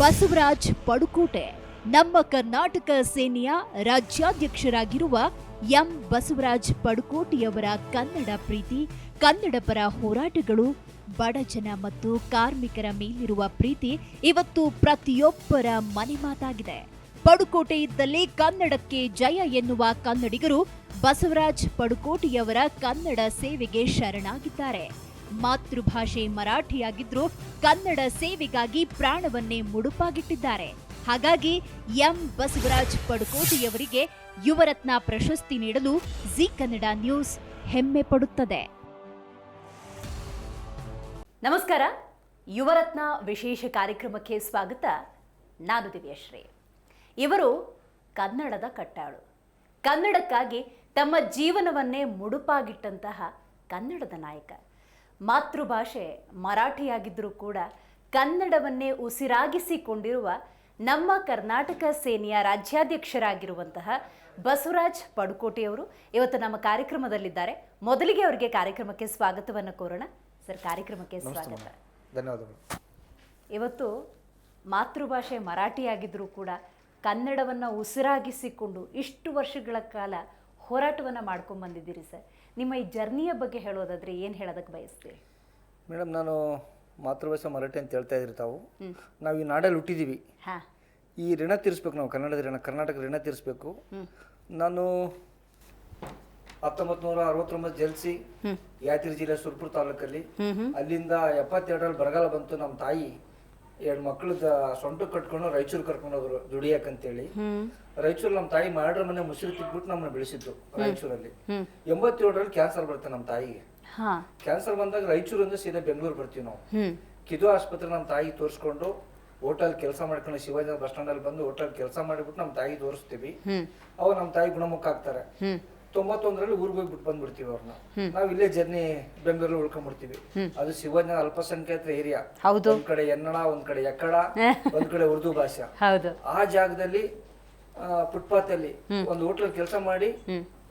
ಬಸವರಾಜ್ ಪಡುಕೋಟೆ. ನಮ್ಮ ಕರ್ನಾಟಕ ಸೇನೆಯ ರಾಜ್ಯಾಧ್ಯಕ್ಷರಾಗಿರುವ ಎಂ. ಬಸವರಾಜ್ ಪಡುಕೋಟೆಯವರ ಕನ್ನಡ ಪ್ರೀತಿ ಕನ್ನಡ ಪರ ಹೋರಾಟಗಳು ಬಡಜನ ಮತ್ತು ಕಾರ್ಮಿಕರ ಮೇಲಿರುವ ಪ್ರೀತಿ ಇವತ್ತು ಪ್ರತಿಯೊಬ್ಬರ ಮನೆ ಮಾತಾಗಿದೆ. ಪಡುಕೋಟೆ ಇದ್ದಲ್ಲಿ ಕನ್ನಡಕ್ಕೆ ಜಯ ಎನ್ನುವ ಕನ್ನಡಿಗರು ಬಸವರಾಜ್ ಪಡುಕೋಟೆಯವರ ಕನ್ನಡ ಸೇವೆಗೆ ಶರಣಾಗಿದ್ದಾರೆ. ಮಾತೃಭಾಷೆ ಮರಾಠಿಯಾಗಿದ್ರೂ ಕನ್ನಡ ಸೇವೆಗಾಗಿ ಪ್ರಾಣವನ್ನೇ ಮುಡುಪಾಗಿಟ್ಟಿದ್ದಾರೆ. ಹಾಗಾಗಿ ಎಂ. ಬಸವರಾಜ್ ಪಡುಕೋಟೆಯವರಿಗೆ ಯುವರತ್ನ ಪ್ರಶಸ್ತಿ ನೀಡಲು ಜಿ ಕನ್ನಡ ನ್ಯೂಸ್ ಹೆಮ್ಮೆ ಪಡುತ್ತದೆ. ನಮಸ್ಕಾರ. ಯುವರತ್ನ ವಿಶೇಷ ಕಾರ್ಯಕ್ರಮಕ್ಕೆ ಸ್ವಾಗತ. ನಾನು ದಿವ್ಯಶ್ರೀ. ಇವರು ಕನ್ನಡದ ಕಟ್ಟಾಳು. ಕನ್ನಡಕ್ಕಾಗಿ ತಮ್ಮ ಜೀವನವನ್ನೇ ಮುಡುಪಾಗಿಟ್ಟಂತಹ ಕನ್ನಡದ ನಾಯಕ. ಮಾತೃಭಾಷೆ ಮರಾಠಿಯಾಗಿದ್ದರೂ ಕೂಡ ಕನ್ನಡವನ್ನೇ ಉಸಿರಾಗಿಸಿಕೊಂಡಿರುವ ನಮ್ಮ ಕರ್ನಾಟಕ ಸೇನೆಯ ರಾಜ್ಯಾಧ್ಯಕ್ಷರಾಗಿರುವಂತಹ ಬಸವರಾಜ್ ಪಡುಕೋಟೆಯವರು ಇವತ್ತು ನಮ್ಮ ಕಾರ್ಯಕ್ರಮದಲ್ಲಿದ್ದಾರೆ. ಮೊದಲಿಗೆ ಅವರಿಗೆ ಕಾರ್ಯಕ್ರಮಕ್ಕೆ ಸ್ವಾಗತವನ್ನು ಕೋರೋಣ. ಸರ್ ಕಾರ್ಯಕ್ರಮಕ್ಕೆ ಸ್ವಾಗತ. ಧನ್ಯವಾದಗಳು. ಇವತ್ತು ಮಾತೃಭಾಷೆ ಮರಾಠಿಯಾಗಿದ್ದರೂ ಕೂಡ ಕನ್ನಡವನ್ನು ಉಸಿರಾಗಿಸಿಕೊಂಡು ಇಷ್ಟು ವರ್ಷಗಳ ಕಾಲ ಹೋರಾಟವನ್ನು ಮಾಡ್ಕೊಂಡು ಬಂದಿದ್ದೀರಿ ಸರ್. ನಿಮ್ಮ ಈ ಜರ್ನಿಯ ಬಗ್ಗೆ ಹೇಳೋದಾದರೆ ಏನು ಹೇಳೋದಕ್ಕೆ ಬಯಸ್ತೀರಿ? ಮೇಡಮ್ ನಾನು ಮಾತೃಭಾಷೆ ಮರಾಠಿ ಅಂತ ಹೇಳ್ತಾ ಇದ್ರಿ ತಾವು. ನಾವು ಈ ನಾಡಲ್ಲಿ ಹುಟ್ಟಿದ್ದೀವಿ ಹಾಂ. ಈ ಋಣ ತೀರಿಸ್ಬೇಕು ನಾವು ಕನ್ನಡದ ಋಣ ಕರ್ನಾಟಕ ಋಣ ತೀರಿಸ್ಬೇಕು. ನಾನು ಹತ್ತೊಂಬತ್ತು ನೂರ ಅರವತ್ತೊಂಬತ್ತು ಜಲ್ಸಿ ಯಾತ್ರಿ ಜಿಲ್ಲೆ ಸುರ್ಪುರ ತಾಲೂಕಲ್ಲಿ. ಅಲ್ಲಿಂದ ಎಪ್ಪತ್ತೆರಡರಲ್ಲಿ ಬರಗಾಲ ಬಂತು ನಮ್ಮ ತಾಯಿ. ಎರಡು ಮಕ್ಕಳದ ಸೊಂಟ ಕಟ್ಕೊಂಡು ರಾಯಚೂರು ಕರ್ಕೊಂಡು ಹೋದ್ರು ಹೇಳಿ ರಾಯಚೂರು ನಮ್ಮ ತಾಯಿ ಮಾಡ್ರ ಮನೆ ಮುಸಿರು ತಿಕ್ಬಿಟ್ಟು ನಮ್ಮನ್ನ ಬೆಳೆಸಿದ್ರು ರಾಯಚೂರಲ್ಲಿ. ಎಂಬತ್ತೇಳರಲ್ಲಿ ಕ್ಯಾನ್ಸರ್ ಬರುತ್ತೆ ನಮ್ಮ ತಾಯಿಗೆ. ಕ್ಯಾನ್ಸರ್ ಬಂದಾಗ ರಾಯಚೂರಿಂದ ಸೀದಾ ಬೆಂಗಳೂರು ಬರ್ತೀವಿ ನಾವು. ಕಿದು ಆಸ್ಪತ್ರೆ ನಮ್ಮ ತಾಯಿ ತೋರಿಸ್ಕೊಂಡು ಹೋಟೆಲ್ ಕೆಲಸ ಮಾಡ್ಕೊಂಡು ಶಿವಾಜಿ ಬಸ್ ಸ್ಟ್ಯಾಂಡಲ್ಲಿ ಬಂದು ಹೋಟೆಲ್ ಕೆಲಸ ಮಾಡಿಬಿಟ್ಟು ನಮ್ಮ ತಾಯಿ ತೋರಿಸ್ತೀವಿ. ಅವಾಗ ನಮ್ಮ ತಾಯಿ ಗುಣಮುಖ ಆಗ್ತಾರೆ. ತೊಂಬತ್ತೊಂದರಲ್ಲಿ ಊರಿಗೆ ಹೋಗಿ ಬಿಟ್ಟು ಬಂದ್ಬಿಡ್ತೀವಿ ಅವ್ರನ್ನ ನಾವು ಇಲ್ಲೇ ಜರ್ನಿ ಬೆಂಗಳೂರಲ್ಲಿ ಉಳ್ಕೊಂಡ್ಬಿಡ್ತೀವಿ ಅದು ಶಿವಜ್ಞ ಅಲ್ಪಸಂಖ್ಯಾತರ ಏರಿಯಾ. ಒಂದ್ ಕಡೆ ಎನ್ನಡ ಒಂದ್ ಕಡೆ ಎಕ್ಕಡ ಒಂದ್ ಕಡೆ ಉರ್ದು ಭಾಷೆ. ಆ ಜಾಗದಲ್ಲಿ ಫುಟ್ಪಾತ್ ಅಲ್ಲಿ ಒಂದು ಹೋಟೆಲ್ ಕೆಲಸ ಮಾಡಿ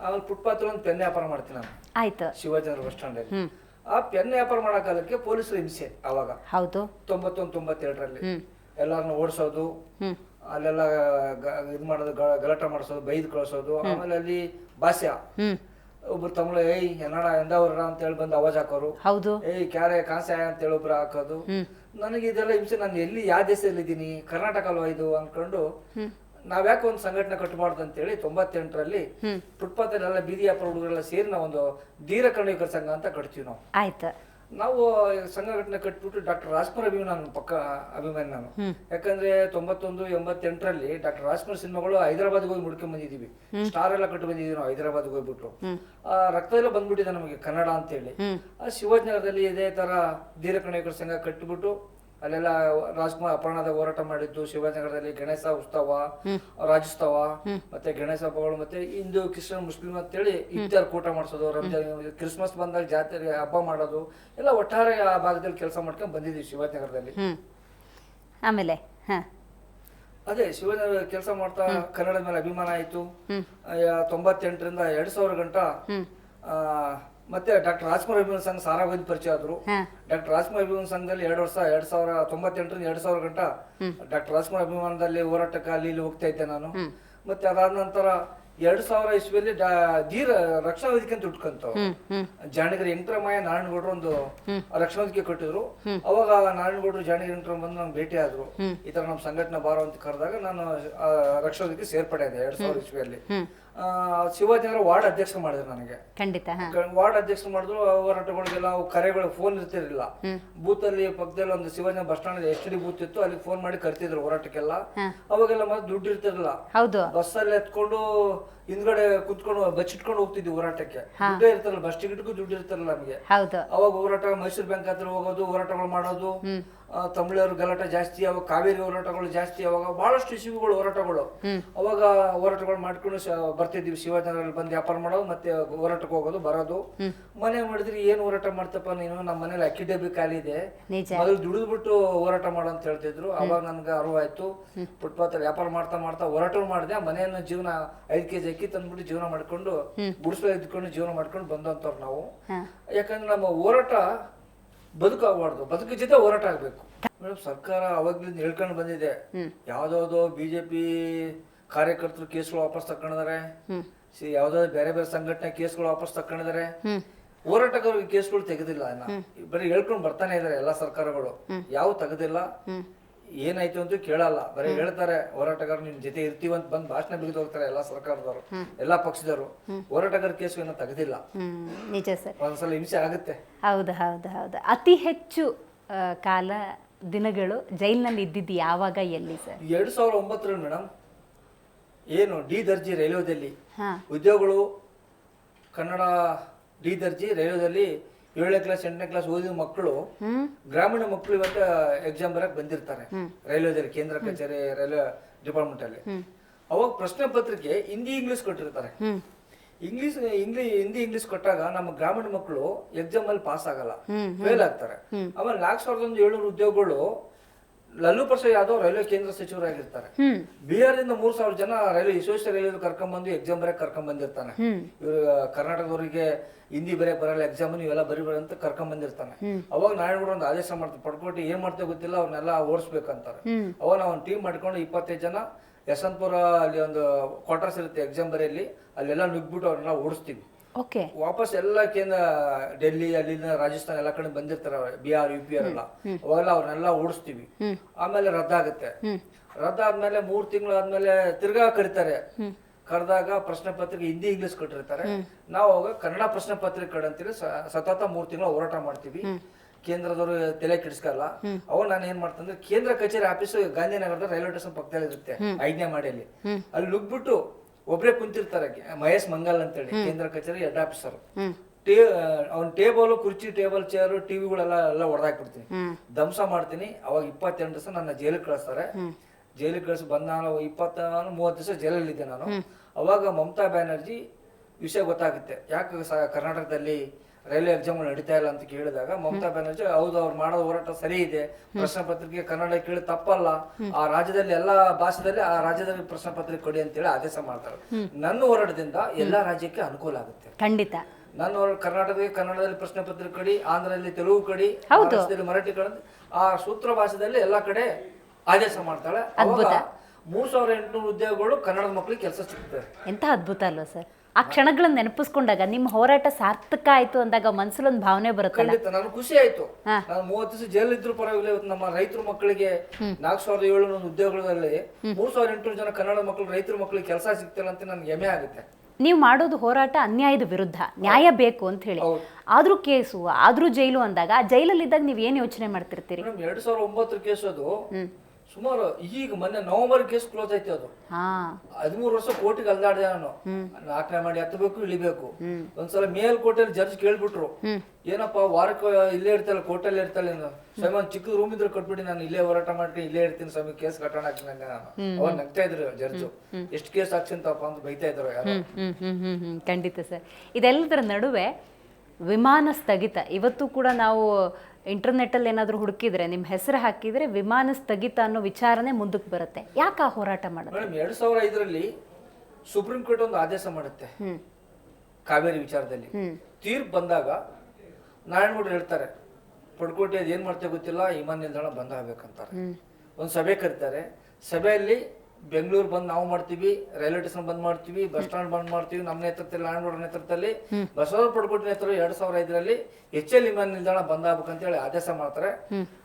ಆಮೇಲೆ ಫುಟ್ಪಾತ್ ಒಂದು ಪೆನ್ ವ್ಯಾಪಾರ ಮಾಡ್ತೀನಿ ನಾನು. ಆಯ್ತು. ಶಿವಾಜಿನಗರ ಬಸ್ ಸ್ಟ್ಯಾಂಡ್ ಅಲ್ಲಿ. ಆ ಪೆನ್ ವ್ಯಾಪಾರ ಮಾಡಕ ಕಾಲಕ್ಕೆ ಪೊಲೀಸರು ಹಿಂಸೆ ಅವಾಗ. ಹೌದು. ತೊಂಬತ್ತೊಂದು ತೊಂಬತ್ತೆರಡರಲ್ಲಿ ಎಲ್ಲಾರನ್ನ ಓಡಿಸೋದು. ಅಲ್ಲೆಲ್ಲ ಇದು ಮಾಡೋದು ಗಲಾಟೆ ಮಾಡಿಸೋದು ಬೈದ್ ಕಳ್ಸೋದು. ಆಮೇಲೆ ಅಲ್ಲಿ ಭಾಷ್ಯ. ಒಬ್ರು ತಮಿಳು ಏಯ್ ಎನ್ನಡ ಎಂದವ್ರ ಅಂತ ಹೇಳಿ ಬಂದು ಅವಾಜ್ ಹಾಕೋರು. ಹೌದು. ಏಯ್ ಕ್ಯಾರೆ ಕಾಸಾಯ ಅಂತ ಹೇಳಿ ಒಬ್ರು ಹಾಕೋದು. ನನಗೆ ಇದೆಲ್ಲ ಹಿಂಸೆ ನಾನು ಎಲ್ಲಿ ಯಾವ ದೇಶದಲ್ಲಿ ಇದ್ದೀನಿ ಕರ್ನಾಟಕ ಅಲ್ವಾ ಇದು ಅನ್ಕೊಂಡು ನಾವ್ಯಾಕೆ ಒಂದು ಸಂಘಟನೆ ಕಟ್ಟಬಾರ್ದು ಅಂತೇಳಿ ತೊಂಬತ್ತೆಂಟರಲ್ಲಿ ಫುಟ್ಪಾತ್ ಎಲ್ಲ ಬೀದಿ ವ್ಯಾಪಾರ ಹುಡುಗರೆಲ್ಲ ಸೇರಿ ನಾವೊಂದು ಧೀರ ಕರ್ಣಿಕರ ಸಂಘ ಅಂತ ಕಟ್ತೀವಿ ನಾವು. ಆಯ್ತು. ನಾವು ಸಂಘಟನೆ ಕಟ್ಬಿಟ್ಟು ಡಾಕ್ಟರ್ ರಾಜ್ಕುಮಾರ್ ಅಭಿಮಾನಿ ನಾನು ಪಕ್ಕ ಅಭಿಮಾನಿ ನಾನು. ಯಾಕಂದ್ರೆ ತೊಂಬತ್ತೊಂದು ಎಂಬತ್ತೆಂಟರಲ್ಲಿ ಡಾಕ್ಟರ್ ರಾಜ್ಕುಮಾರ್ ಸಿನಿಮಾಗಳು ಹೈದರಾಬಾದ್ಗೆ ಹೋಗಿ ಮುಡ್ಕೊಂಡ್ ಬಂದಿದೀವಿ. ಸ್ಟಾರ್ ಎಲ್ಲ ಕಟ್ಟು ಬಂದಿದೀವಿ ನಾವು ಹೈದರಾಬಾದ್ ಹೋಗ್ಬಿಟ್ಟು. ಆ ರಕ್ತ ಎಲ್ಲ ಬಂದ್ಬಿಟ್ಟಿದೆ ನಮಗೆ ಕನ್ನಡ ಅಂತೇಳಿ. ಆ ಶಿವಾಜಿನಗರದಲ್ಲಿ ಇದೇ ತರ ಕರ್ಣಿಕರ ಸಂಘ ಕಟ್ಟಿಬಿಟ್ಟು ಅಲ್ಲೆಲ್ಲ ರಾಜ್ಕುಮಾರ್ ಅಪರ್ಣದ ಹೋರಾಟ ಮಾಡಿದ್ದು ಶಿವಾಜಿನಗರದಲ್ಲಿ ಗಣೇಶ ಉತ್ಸವ ರಾಜ್ಯೋತ್ಸವ ಮತ್ತೆ ಗಣೇಶ ಹಬ್ಬಗಳು ಮತ್ತೆ ಹಿಂದೂ ಕ್ರಿಶ್ಚಿಯನ್ ಮುಸ್ಲಿಂ ಅಂತೇಳಿ ಹೇಳಿ ಕೂಟ ಮಾಡಿಸೋದು ರಂಜಾನ್ ಕ್ರಿಸ್ಮಸ್ ಬಂದಾಗ ಜಾತ್ರೆ ಹಬ್ಬ ಮಾಡೋದು ಎಲ್ಲ ಒಟ್ಟಾರೆ ಆ ಭಾಗದಲ್ಲಿ ಕೆಲಸ ಮಾಡ್ಕೊಂಡು ಬಂದಿದ್ದೀವಿ ಶಿವನಗರದಲ್ಲಿ. ಆಮೇಲೆ ಹಾಂ. ಅದೇ ಶಿವನಗರ ಕೆಲಸ ಮಾಡ್ತಾ ಕನ್ನಡದ ಮೇಲೆ ಅಭಿಮಾನ ಆಯ್ತು. ತೊಂಬತ್ತೆಂಟರಿಂದ ಎರಡ್ ಸಾವಿರ ಗಂಟ ಆ, ಮತ್ತೆ ಡಾಕ್ಟರ್ ರಾಜ್ಕುಮಾರ್ ಅಭಿಮಾನ ಸಂಘ ಸಾರಾವಧಿ ಪರಿಚಯ ಆದ್ರು. ಡಾಕ್ಟರ್ ರಾಜ್ಕುಮಾರ್ ಅಭಿಮಾನ ಸಂಘದಲ್ಲಿ ಎರಡು ವರ್ಷ ಎರಡ್ ಸಾವಿರ ತೊಂಬತ್ತೆಂಟರಿಂದ ಎರಡ್ ಸಾವಿರ ಗಂಟ ಡಾಕ್ಟರ್ ರಾಜ್ಕುಮಾರ್ ಅಭಿಮಾನದಲ್ಲಿ ಹೋರಾಟಕ್ಕೆ ಅಲ್ಲಿ ಇಲ್ಲಿ ಹೋಗ್ತಾ ಇದ್ದೆ ನಾನು. ಮತ್ತೆ ಅದಾದ ನಂತರ ಎರಡ್ ಸಾವಿರ ಇಸ್ವಿಯಲ್ಲಿ ಧೀರ ರಕ್ಷಣಾ ವೇದಿಕೆ ಅಂತ ಉಟ್ಕೊಂತವ್ ಜಾಣಗಿರಿ ಎಂಟ್ರಮಯ್ಯ ನಾರಾಯಣಗೌಡರು ಒಂದು ರಕ್ಷಣಾ ವೇದಿಕೆ ಕಟ್ಟಿದ್ರು. ಅವಾಗ ನಾರಾಯಣಗೌಡರು ಜಾಣಗಿರಿ ಎಂಟ್ರ ಬಂದು ನಮ್ಗೆ ಭೇಟಿ ಆದ್ರು. ಈ ತರ ನಮ್ಮ ಸಂಘಟನೆ ಬಾರೋ ಅಂತ ಕರೆದಾಗ ನಾನು ರಕ್ಷಣಾ ವೇದಿಕೆ ಸೇರ್ಪಡೆ ಆದೆ ಎರಡ್ ಸಾವಿರ ಇಸ್ವಿಯಲ್ಲಿ. ಶಿವಾಜಿನಗರ ವಾರ್ಡ್ ಅಧ್ಯಕ್ಷ ಮಾಡಿದ್ರು ನನಗೆ. ಖಂಡಿತ ಹಾಂ. ವಾರ್ಡ್ ಅಧ್ಯಕ್ಷ ಮಾಡಿದ್ರು ಹೋರಾಟಗಳಿಗೆಲ್ಲ ಅವು ಕರೆಗಳು ಫೋನ್ ಇರ್ತಿರ್ಲಿಲ್ಲ. ಬೂತ್ ಅಲ್ಲಿ ಪಕ್ಕದಲ್ಲಿ ಒಂದು Shivaji bus stand S D booth ಇತ್ತು ಅಲ್ಲಿ ಫೋನ್ ಮಾಡಿ ಕರ್ತಿದ್ರು ಹೋರಾಟಕ್ಕೆಲ್ಲ. ಅವಾಗೆಲ್ಲ ಮತ್ತೆ ದುಡ್ಡು ಇರ್ತಿರ್ಲಿಲ್ಲ. ಹೌದು. ಬಸ್ಸಲ್ಲಿ ಎತ್ಕೊಂಡು ಹಿಂದ್ಗಡೆ ಕುತ್ಕೊಂಡು ಬಚ್ಚಿಟ್ಕೊಂಡು ಹೋಗ್ತಿದ್ವಿ ಹೋರಾಟಕ್ಕೆ. ದುಡ್ಡೇ ಇರ್ತಾರಲ್ಲ ಬಸ್ ಟಿಕೆಟ್ಗೂ ದುಡ್ಡು ಇರ್ತಾರಲ್ಲ ನಮಗೆ. ಹೌದು. ಅವಾಗ ಹೋರಾಟ ಮೈಸೂರು ಬ್ಯಾಂಕ್ ಹತ್ರ ಹೋಗೋದು ಹೋರಾಟಗಳು ಮಾಡೋದು. ತಮಿಳರು ಗಲಾಟೆ ಜಾಸ್ತಿ ಅವಾಗ ಕಾವೇರಿ ಹೋರಾಟಗಳು ಜಾಸ್ತಿ ಅವಾಗ ಬಹಳಷ್ಟು ಶಿವಗಳು ಹೋರಾಟಗಳು. ಅವಾಗ ಹೋರಾಟಗಳು ಮಾಡ್ಕೊಂಡು ಬರ್ತಿದ್ವಿ ಶಿವಾಜಿನಗರಲ್ಲಿ ಬಂದು ವ್ಯಾಪಾರ ಮಾಡೋದು ಮತ್ತೆ ಹೋರಾಟಕ್ಕೆ ಹೋಗೋದು ಬರೋದು. ಮನೆ ಮಾಡಿದ್ರಿ ಏನ್ ಹೋರಾಟ ಮಾಡ್ತಪ್ಪ ನೀನು? ನಮ್ಮ ಮನೇಲಿ ಅಕ್ಕಿ ಡಬ್ಬಿ ಖಾಲಿ ಇದೆ. ನಿಜ. ಮೊದಲು ದುಡಿದ್ಬಿಟ್ಟು ಹೋರಾಟ ಮಾಡು ಅಂತ ಹೇಳ್ತಿದ್ರು. ಅವಾಗ ನನ್ಗೆ ಅರಿವಾಯ್ತು. ಫುಟ್ಪಾತ್ ಅಲ್ಲಿ ವ್ಯಾಪಾರ ಮಾಡ್ತಾ ಮಾಡ್ತಾ ಹೋರಾಟ ಮಾಡಿದೆ. ಮನೆಯನ್ನ ಜೀವನ ಐದ್ ಕೆಜಿ ಅಕ್ಕಿ ತಂದ್ಬಿಟ್ಟು ಜೀವನ ಮಾಡ್ಕೊಂಡು ಬುಡಿಸ್ಕೊಂಡು ಇದ್ಕೊಂಡು ಜೀವನ ಮಾಡ್ಕೊಂಡು ಬಂದಂತವ್ರು ನಾವು. ಯಾಕಂದ್ರೆ ನಮ್ಮ ಹೋರಾಟ ಬದುಕಾಗಬಾರ್ದು ಬದುಕು ಜೊತೆ ಹೋರಾಟ ಆಗ್ಬೇಕು. ಮೇಡಮ್ ಸರ್ಕಾರ ಅವಾಗ್ಲಿಂದ ಹೇಳ್ಕೊಂಡು ಬಂದಿದೆ. ಯಾವ್ದಾವ್ದೋ ಬಿಜೆಪಿ ಕಾರ್ಯಕರ್ತರು ಕೇಸ್ಗಳು ವಾಪಸ್ ತಕೊಂಡಿದ್ದಾರೆ ಸಿ- ಯಾವ್ದಾದ್ರು ಬೇರೆ ಬೇರೆ ಸಂಘಟನೆ ಕೇಸ್ಗಳು ವಾಪಸ್ ತಕೊಂಡಿದ್ದಾರೆ ಹೋರಾಟಗಾರರಿಗೆ ಕೇಸ್ಗಳು ತೆಗೆದಿಲ್ಲ ಇನ್ನ. ಬರೀ ಹೇಳ್ಕೊಂಡು ಬರ್ತಾನೆ ಇದಾರೆ ಎಲ್ಲಾ ಸರ್ಕಾರಗಳು. ಯಾವ ತೆಗೆದಿಲ್ಲ. ಏನಾಯ್ತು ಅಂತ ಕೇಳಲ್ಲ. ಬರೀ ಹೇಳ್ತಾರೆ ಹೋರಾಟಗಾರ ನಿಮ್ ಜೊತೆ ಇರ್ತೀವಿ ಅಂತ ಬಂದ್ ಭಾಷಣ ಬಿಗಿದು ಹೋಗ್ತಾರೆ ಎಲ್ಲಾ ಸರ್ಕಾರದವರು ಎಲ್ಲಾ ಪಕ್ಷದವರು. ಹೋರಾಟಗಾರ ಕೇಸ್ ಏನೋ ತೆಗೆದಿಲ್ಲ. ನಿಜ ಸರ್. ಒಂದ್ಸಲ ಹಿಂಸೆ ಆಗುತ್ತೆ. ಹೌದು ಹೌದು ಹೌದು. ಅತಿ ಹೆಚ್ಚು ಕಾಲ ದಿನಗಳು ಜೈಲಿನಲ್ಲಿ ಇದ್ದಿದ್ದು ಯಾವಾಗ ಎಲ್ಲಿ ಸರ್? ಎರಡ್ ಸಾವಿರದ ಒಂಬತ್ತರಲ್ಲಿ ಮೇಡಮ್ ಏನು ಡಿ ದರ್ಜಿ ರೈಲ್ವೆದಲ್ಲಿ ಉದ್ಯೋಗಗಳು ಕನ್ನಡ ಡಿ ದರ್ಜಿ ರೈಲ್ವೆದಲ್ಲಿ ಏಳನೇ ಕ್ಲಾಸ್ ಎಂಟನೇ ಕ್ಲಾಸ್ ಓದಿದ ಮಕ್ಕಳು ಗ್ರಾಮೀಣ ಮಕ್ಕಳು ಇವತ್ತು ಎಕ್ಸಾಮ್ ಬರಕ್ ಬಂದಿರ್ತಾರೆ. ರೈಲ್ವೆದಲ್ಲಿ ಕೇಂದ್ರ ಕಚೇರಿ ರೈಲ್ವೆ ಡಿಪಾರ್ಟ್ಮೆಂಟ್ ಅಲ್ಲಿ. ಅವಾಗ ಪ್ರಶ್ನೆ ಪತ್ರಿಕೆ ಹಿಂದಿ ಇಂಗ್ಲಿಷ್ ಕೊಟ್ಟಿರ್ತಾರೆ. ಇಂಗ್ಲಿಷ್ ಇಂಗ್ಲಿ ಹಿಂದಿ ಇಂಗ್ಲಿಷ್ ಕೊಟ್ಟಾಗ ನಮ್ಮ ಗ್ರಾಮೀಣ ಮಕ್ಕಳು ಎಕ್ಸಾಮ್ ಅಲ್ಲಿ ಪಾಸ್ ಆಗಲ್ಲ. ಫೇಲ್ ಆಗ್ತಾರೆ. ಆಮೇಲೆ ನಾಲ್ಕು ಸಾವಿರದ ಒಂದು ಏಳ್ನೂರು ಉದ್ಯೋಗಗಳು ಲಲ್ಲು ಪ್ರಸಾದ್ ಯಾದವ್ ರೈಲ್ವೆ ಕೇಂದ್ರ ಸಚಿವರಾಗಿರ್ತಾರೆ. ಇಂದ ಮೂರ್ ಸಾವಿರ ಜನ ರೈಲ್ವೆ ವಿಶ್ವೇಶ್ವರ ರೈಲ್ವೆ ಕರ್ಕೊಂಡ್ ಬಂದು ಎಕ್ಸಾಮ್ ಬರೆಯಕ್ ಕರ್ಕೊಂಡ್ ಬಂದಿರ್ತಾನೆ. ಇವ್ರ ಕರ್ನಾಟಕದವರಿಗೆ ಹಿಂದಿ ಬರೆಯಕ್ ಬರಲ್ಲ ಎಕ್ಸಾಮ್ ಇವೆಲ್ಲ ಬರಿ ಬರ ಅಂತ ಕರ್ಕೊಂಡ್ ಬಂದಿರ್ತಾನೆ. ಅವಾಗ ನಾರಾಯಣಗೌಡ ಒಂದು ಆದೇಶ ಮಾಡ್ತಾರೆ ಪಡ್ಕೊಟ್ಟು ಏನ್ ಮಾಡ್ತೇವೆ ಗೊತ್ತಿಲ್ಲ ಅವ್ರನ್ನೆಲ್ಲ ಓಡಿಸ್ಬೇಕಂತಾರೆ. ಅವಾಗ ನಾವು ಒಂದು ಟೀಮ್ ಮಾಡ್ಕೊಂಡು ಇಪ್ಪತ್ತೈದು ಜನ ಯಶವಂತಪುರ ಅಲ್ಲಿ ಒಂದು ಕ್ವಾರ್ಟರ್ಸ್ ಇರುತ್ತೆ ಎಕ್ಸಾಮ್ ಬರೆಯಲ್ಲಿ ಅಲ್ಲೆಲ್ಲ ನುಗ್ಬಿಟ್ಟು ಅವ್ರನ್ನೆಲ್ಲ ಓಡಿಸ್ತೀವಿ. ಓಕೆ ವಾಪಸ್ ಎಲ್ಲ ಕೇಂದ್ರ ಡೆಲ್ಲಿ ಅಲ್ಲಿನ ರಾಜಸ್ಥಾನ ಎಲ್ಲ ಕಡೆ ಬಂದಿರ್ತಾರೆ ಬಿಹಾರ್ ಯು ಪಿ ಅವರೆಲ್ಲ ಅವಾಗೆಲ್ಲ ಅವ್ರನ್ನೆಲ್ಲ ಓಡಿಸ್ತೀವಿ. ಆಮೇಲೆ ರದ್ದಾಗುತ್ತೆ. ರದ್ದಾದ್ಮೇಲೆ ಮೂರ್ ತಿಂಗಳು ಆದ್ಮೇಲೆ ತಿರ್ಗಾ ಕರೀತಾರೆ. ಕರೆದಾಗ ಪ್ರಶ್ನೆ ಪತ್ರಿಕೆ ಹಿಂದಿ ಇಂಗ್ಲಿಷ್ ಕೊಟ್ಟಿರ್ತಾರೆ. ನಾವು ಅವಾಗ ಕನ್ನಡ ಪ್ರಶ್ನೆ ಪತ್ರಿಕೆ ಕಡೆ ಅಂತೇಳಿ ಸತತ ಮೂರ್ ತಿಂಗಳು ಹೋರಾಟ ಮಾಡ್ತೀವಿ. ಕೇಂದ್ರದವರು ತಲೆ ಕೆಡಿಸ್ಕಲ್ಲ. ಅವಾಗ ನಾನು ಏನ್ ಮಾಡ್ತಂದ್ರೆ ಕೇಂದ್ರ ಕಚೇರಿ ಆಫೀಸ್ ಗಾಂಧಿನಗರದ ರೈಲ್ವೆ ಸ್ಟೇಷನ್ ಪಕ್ಕದಲ್ಲಿ ಇರುತ್ತೆ ಐದನೇ ಮಾಡಿಯಲ್ಲಿ ಅಲ್ಲಿ ನುಗ್ಬಿಟ್ಟು ಒಬ್ರೇ ಕುಂತಿರ್ತಾರೆ ಮಹೇಶ್ ಮಂಗಲ್ ಅಂತೇಳಿ ಕೇಂದ್ರ ಕಚೇರಿ ಹೆಡ್ ಆಫೀಸರ್ ಟೇ ಅವ್ನ ಟೇಬಲ್ ಕುರ್ಚಿ ಟೇಬಲ್ ಚೇರ್ ಟಿವಿಗಳೆಲ್ಲ ಎಲ್ಲ ಹೊಡೆದಾಕ್ಬಿಡ್ತೀನಿ ಧ್ವಂಸ ಮಾಡ್ತೀನಿ. ಅವಾಗ ಇಪ್ಪತ್ತೆಂಟು ದಿವಸ ನನ್ನ ಜೈಲಿಗೆ ಕಳಿಸ್ತಾರೆ. ಜೈಲಿಗೆ ಕಳಿಸಿ ಬಂದ ನಾನು ಇಪ್ಪತ್ತ ಮೂವತ್ತು ದಿವಸ ಜೈಲಲ್ಲಿದ್ದೆ ನಾನು. ಅವಾಗ ಮಮತಾ ಬ್ಯಾನರ್ಜಿ ವಿಷಯ ಗೊತ್ತಾಗುತ್ತೆ. ಯಾಕೆ ಸ- ಕರ್ನಾಟಕದಲ್ಲಿ ರೈಲ್ವೆ ಎಕ್ಸಾಮ್ಗಳು ನಡೀತಾ ಇಲ್ಲ ಅಂತ ಕೇಳಿದಾಗ ಮಮತಾ ಬ್ಯಾನರ್ಜಿ ಹೌದು ಅವ್ರು ಮಾಡೋ ಹೋರಾಟ ಸರಿ ಇದೆ. ಪ್ರಶ್ನೆ ಪತ್ರಿಕೆ ಕನ್ನಡ ಕೇಳಿ ತಪ್ಪಲ್ಲ. ಆ ರಾಜ್ಯದಲ್ಲಿ ಎಲ್ಲಾ ಭಾಷೆದಲ್ಲಿ ಆ ರಾಜ್ಯದಲ್ಲಿ ಪ್ರಶ್ನೆ ಪತ್ರಿಕೆ ಕೊಡಿ ಅಂತೇಳಿ ಆದೇಶ ಮಾಡ್ತಾರೆ. ನನ್ನ ಹೋರಾಟದಿಂದ ಎಲ್ಲಾ ರಾಜ್ಯಕ್ಕೆ ಅನುಕೂಲ ಆಗುತ್ತೆ. ಖಂಡಿತ. ನನ್ನ ಕರ್ನಾಟಕದಲ್ಲಿ ಕನ್ನಡದಲ್ಲಿ ಪ್ರಶ್ನೆ ಪತ್ರಿಕೆ ಕಡಿ ಆಂಧ್ರದಲ್ಲಿ ತೆಲುಗು ಕಡಿ ಮಹಾರಾಷ್ಟ್ರದಲ್ಲಿ ಮರಾಠಿ ಕಡೆ ಆ ಸೂತ್ರ ಭಾಷೆದಲ್ಲಿ ಎಲ್ಲಾ ಕಡೆ ಆದೇಶ ಮಾಡ್ತಾಳೆ. ಮೂರ್ ಸಾವಿರ ಎಂಟುನೂರು ಉದ್ಯೋಗಗಳು ಕನ್ನಡದ ಮಕ್ಕಳಿಗೆ ಕೆಲಸ ಸಿಗ್ತದೆ. ಎಂತ ಅದ್ಭುತ ಅಲ್ವಾ ಸರ್? ಆ ಕ್ಷಣಗಳನ್ನ ನೆನಪಿಸ್ಕೊಂಡಾಗ ನಿಮ್ಮ ಹೋರಾಟ ಸಾರ್ಥಕ ಆಯ್ತು ಅಂದಾಗ ಮನ್ಸಲ್ಲೊಂದು ಭಾವನೆ ಬರುತ್ತೆ ಖಂಡಿತ ನನಗೆ ಖುಷಿ ಆಯ್ತು. ನಾನು ಮೂವತ್ತು ದಿವಸ ಜೈಲ್ ಇದ್ರು ಪರವಾಗಿಲ್ಲ ಇವತ್ತು ನಮ್ಮ ರೈತರ ಮಕ್ಕಳಿಗೆ ನಾಲ್ಕು ಸಾವಿರದ ಏಳುನೂರು ಉದ್ಯೋಗಗಳಲ್ಲಿ ಮೂರ್ ಸಾವಿರ ಎಂಟು ಜನ ಕನ್ನಡ ಮಕ್ಕಳು ರೈತರ ಮಕ್ಕಳಿಗೆ ಕೆಲಸ ಸಿಗ್ತಿಲ್ಲ ಅಂತ ನನ್ಗೆ ಹೆಮ್ಮೆ ಆಗುತ್ತೆ. ನೀವು ಮಾಡೋದು ಹೋರಾಟ ಅನ್ಯಾಯದ ವಿರುದ್ಧ ನ್ಯಾಯ ಬೇಕು ಅಂತ ಹೇಳಿ. ಆದ್ರೂ ಕೇಸು ಆದ್ರೂ ಜೈಲು ಅಂದಾಗ ಜೈಲಲ್ಲಿ ಜೈಲಲ್ಲಿದ್ದಾಗ ನೀವು ಏನು ಯೋಚನೆ ಮಾಡ್ತಿರ್ತೀರಿ? ಮೇಡಮ್ ಎರಡ್ ಸಾವಿರದ ಒಂಬತ್ತರ ಕೇಸ್ ಅದು. ಸುಮಾರು ಈಗ ಮೊನ್ನೆ ನವೆಂಬರ್ ಕೇಸ್ ಕ್ಲೋಸ್ ಐತೆ ಅದು. ಹಾ. ಹದಿಮೂರು ವರ್ಷ ಕೋರ್ಟಿಗೆ ಅಲ್ದಾಡ್ದೆ ನಾನು. ನಾಲ್ಕನೇ ಮಾಡಿ ಎತ್ತಬೇಕು ಇಳಿಬೇಕು. ಒಂದ್ಸಲ ಮೇಲ್ಕೋಟೆಯಲ್ಲಿ ಜಡ್ಜ್ ಕೇಳ್ಬಿಟ್ರು. ಏನಪ್ಪ ವಾರಕ್ಕೆ ಇಲ್ಲೇ ಇರ್ತಲ್ಲ ಕೋರ್ಟಲ್ಲಿ ಇರ್ತಲ್ಲ ಸ್ವಾಮಿ ಒಂದ್ ಚಿಕ್ಕ ರೂಮ್ ಇದ್ರೆ ಕೊಟ್ಬಿಡಿ ನಾನು ಇಲ್ಲೇ ಹೋರಾಟ ಮಾಡ್ತೀನಿ ಇಲ್ಲೇ ಇರ್ತೀನಿ ಸ್ವಾಮಿ ಕೇಸ್ ಕಟ್ಟಣ ಹಾಕ್ತೀನಿ ನಾನು. ಅವಾಗ ನಗ್ತಾ ಇದ್ರು ಜಡ್ಜು ಎಷ್ಟು ಕೇಸ್ ಹಾಕ್ಸಿಂತಪ್ಪ ಅಂತ ಬೈತಾ ಇದ್ರು ಯಾರು. ಖಂಡಿತ ಸರ್. ಇದೆಲ್ಲದರ ನಡುವೆ ವಿಮಾನ ಸ್ಥಗಿತ. ಇವತ್ತು ಕೂಡ ನಾವು ಇಂಟರ್ನೆಟ್ಟಲ್ಲಿ ಏನಾದರೂ ಹುಡುಕಿದ್ರೆ ನಿಮ್ಮ ಹೆಸರು ಹಾಕಿದರೆ ವಿಮಾನ ಸ್ಥಗಿತ ಅನ್ನೋ ವಿಚಾರನೆ ಮುಂದಕ್ಕೆ ಬರುತ್ತೆ. ಯಾಕೆ ಆ ಹೋರಾಟ ಮಾಡೋದು? ಮೇಡಮ್ ಎರಡು ಸಾವಿರ ಐದರಲ್ಲಿ ಸುಪ್ರೀಂ ಕೋರ್ಟ್ ಒಂದು ಆದೇಶ ಮಾಡುತ್ತೆ. ಕಾವೇರಿ ವಿಚಾರದಲ್ಲಿ. ತೀರ್ಪು ಬಂದಾಗ ನಾರಾಯಣಗೌಡರು ಹೇಳ್ತಾರೆ ಪಡ್ಕೋಟೆ ಅದು ಏನು ಮಾಡ್ತೇವೆ ಗೊತ್ತಿಲ್ಲ ವಿಮಾನ ನಿಲ್ದಾಣ ಬಂದ್ ಆಗ್ಬೇಕಂತಾರೆ. ಒಂದು ಸಭೆ ಕರೀತಾರೆ. ಸಭೆಯಲ್ಲಿ ಬೆಂಗಳೂರು ಬಂದ್ ನಾವು ಮಾಡ್ತೀವಿ ರೈಲ್ವೆ ಸ್ಟೇಷನ್ ಬಂದ್ ಮಾಡ್ತೀವಿ ಬಸ್ ಸ್ಟಾಂಡ್ ಬಂದ್ ಮಾಡ್ತೀವಿ ನಮ್ಮ ನೇತೃತ್ವದಲ್ಲಿ ನಾರಾಯಣಗೌಡರ ನೇತೃತ್ವದಲ್ಲಿ ಬಸವರಾಜ ಪಡ್ಕೋಟಿ ನೇತೃತ್ವ ಎರಡ್ ಸಾವಿರ ಐದರಲ್ಲಿ ಎಚ್ ಎಲ್ ವಿಮಾನ ನಿಲ್ದಾಣ ಬಂದ್ ಆಗ್ಬೇಕಂತ ಹೇಳಿ ಆದೇಶ ಮಾಡ್ತಾರೆ.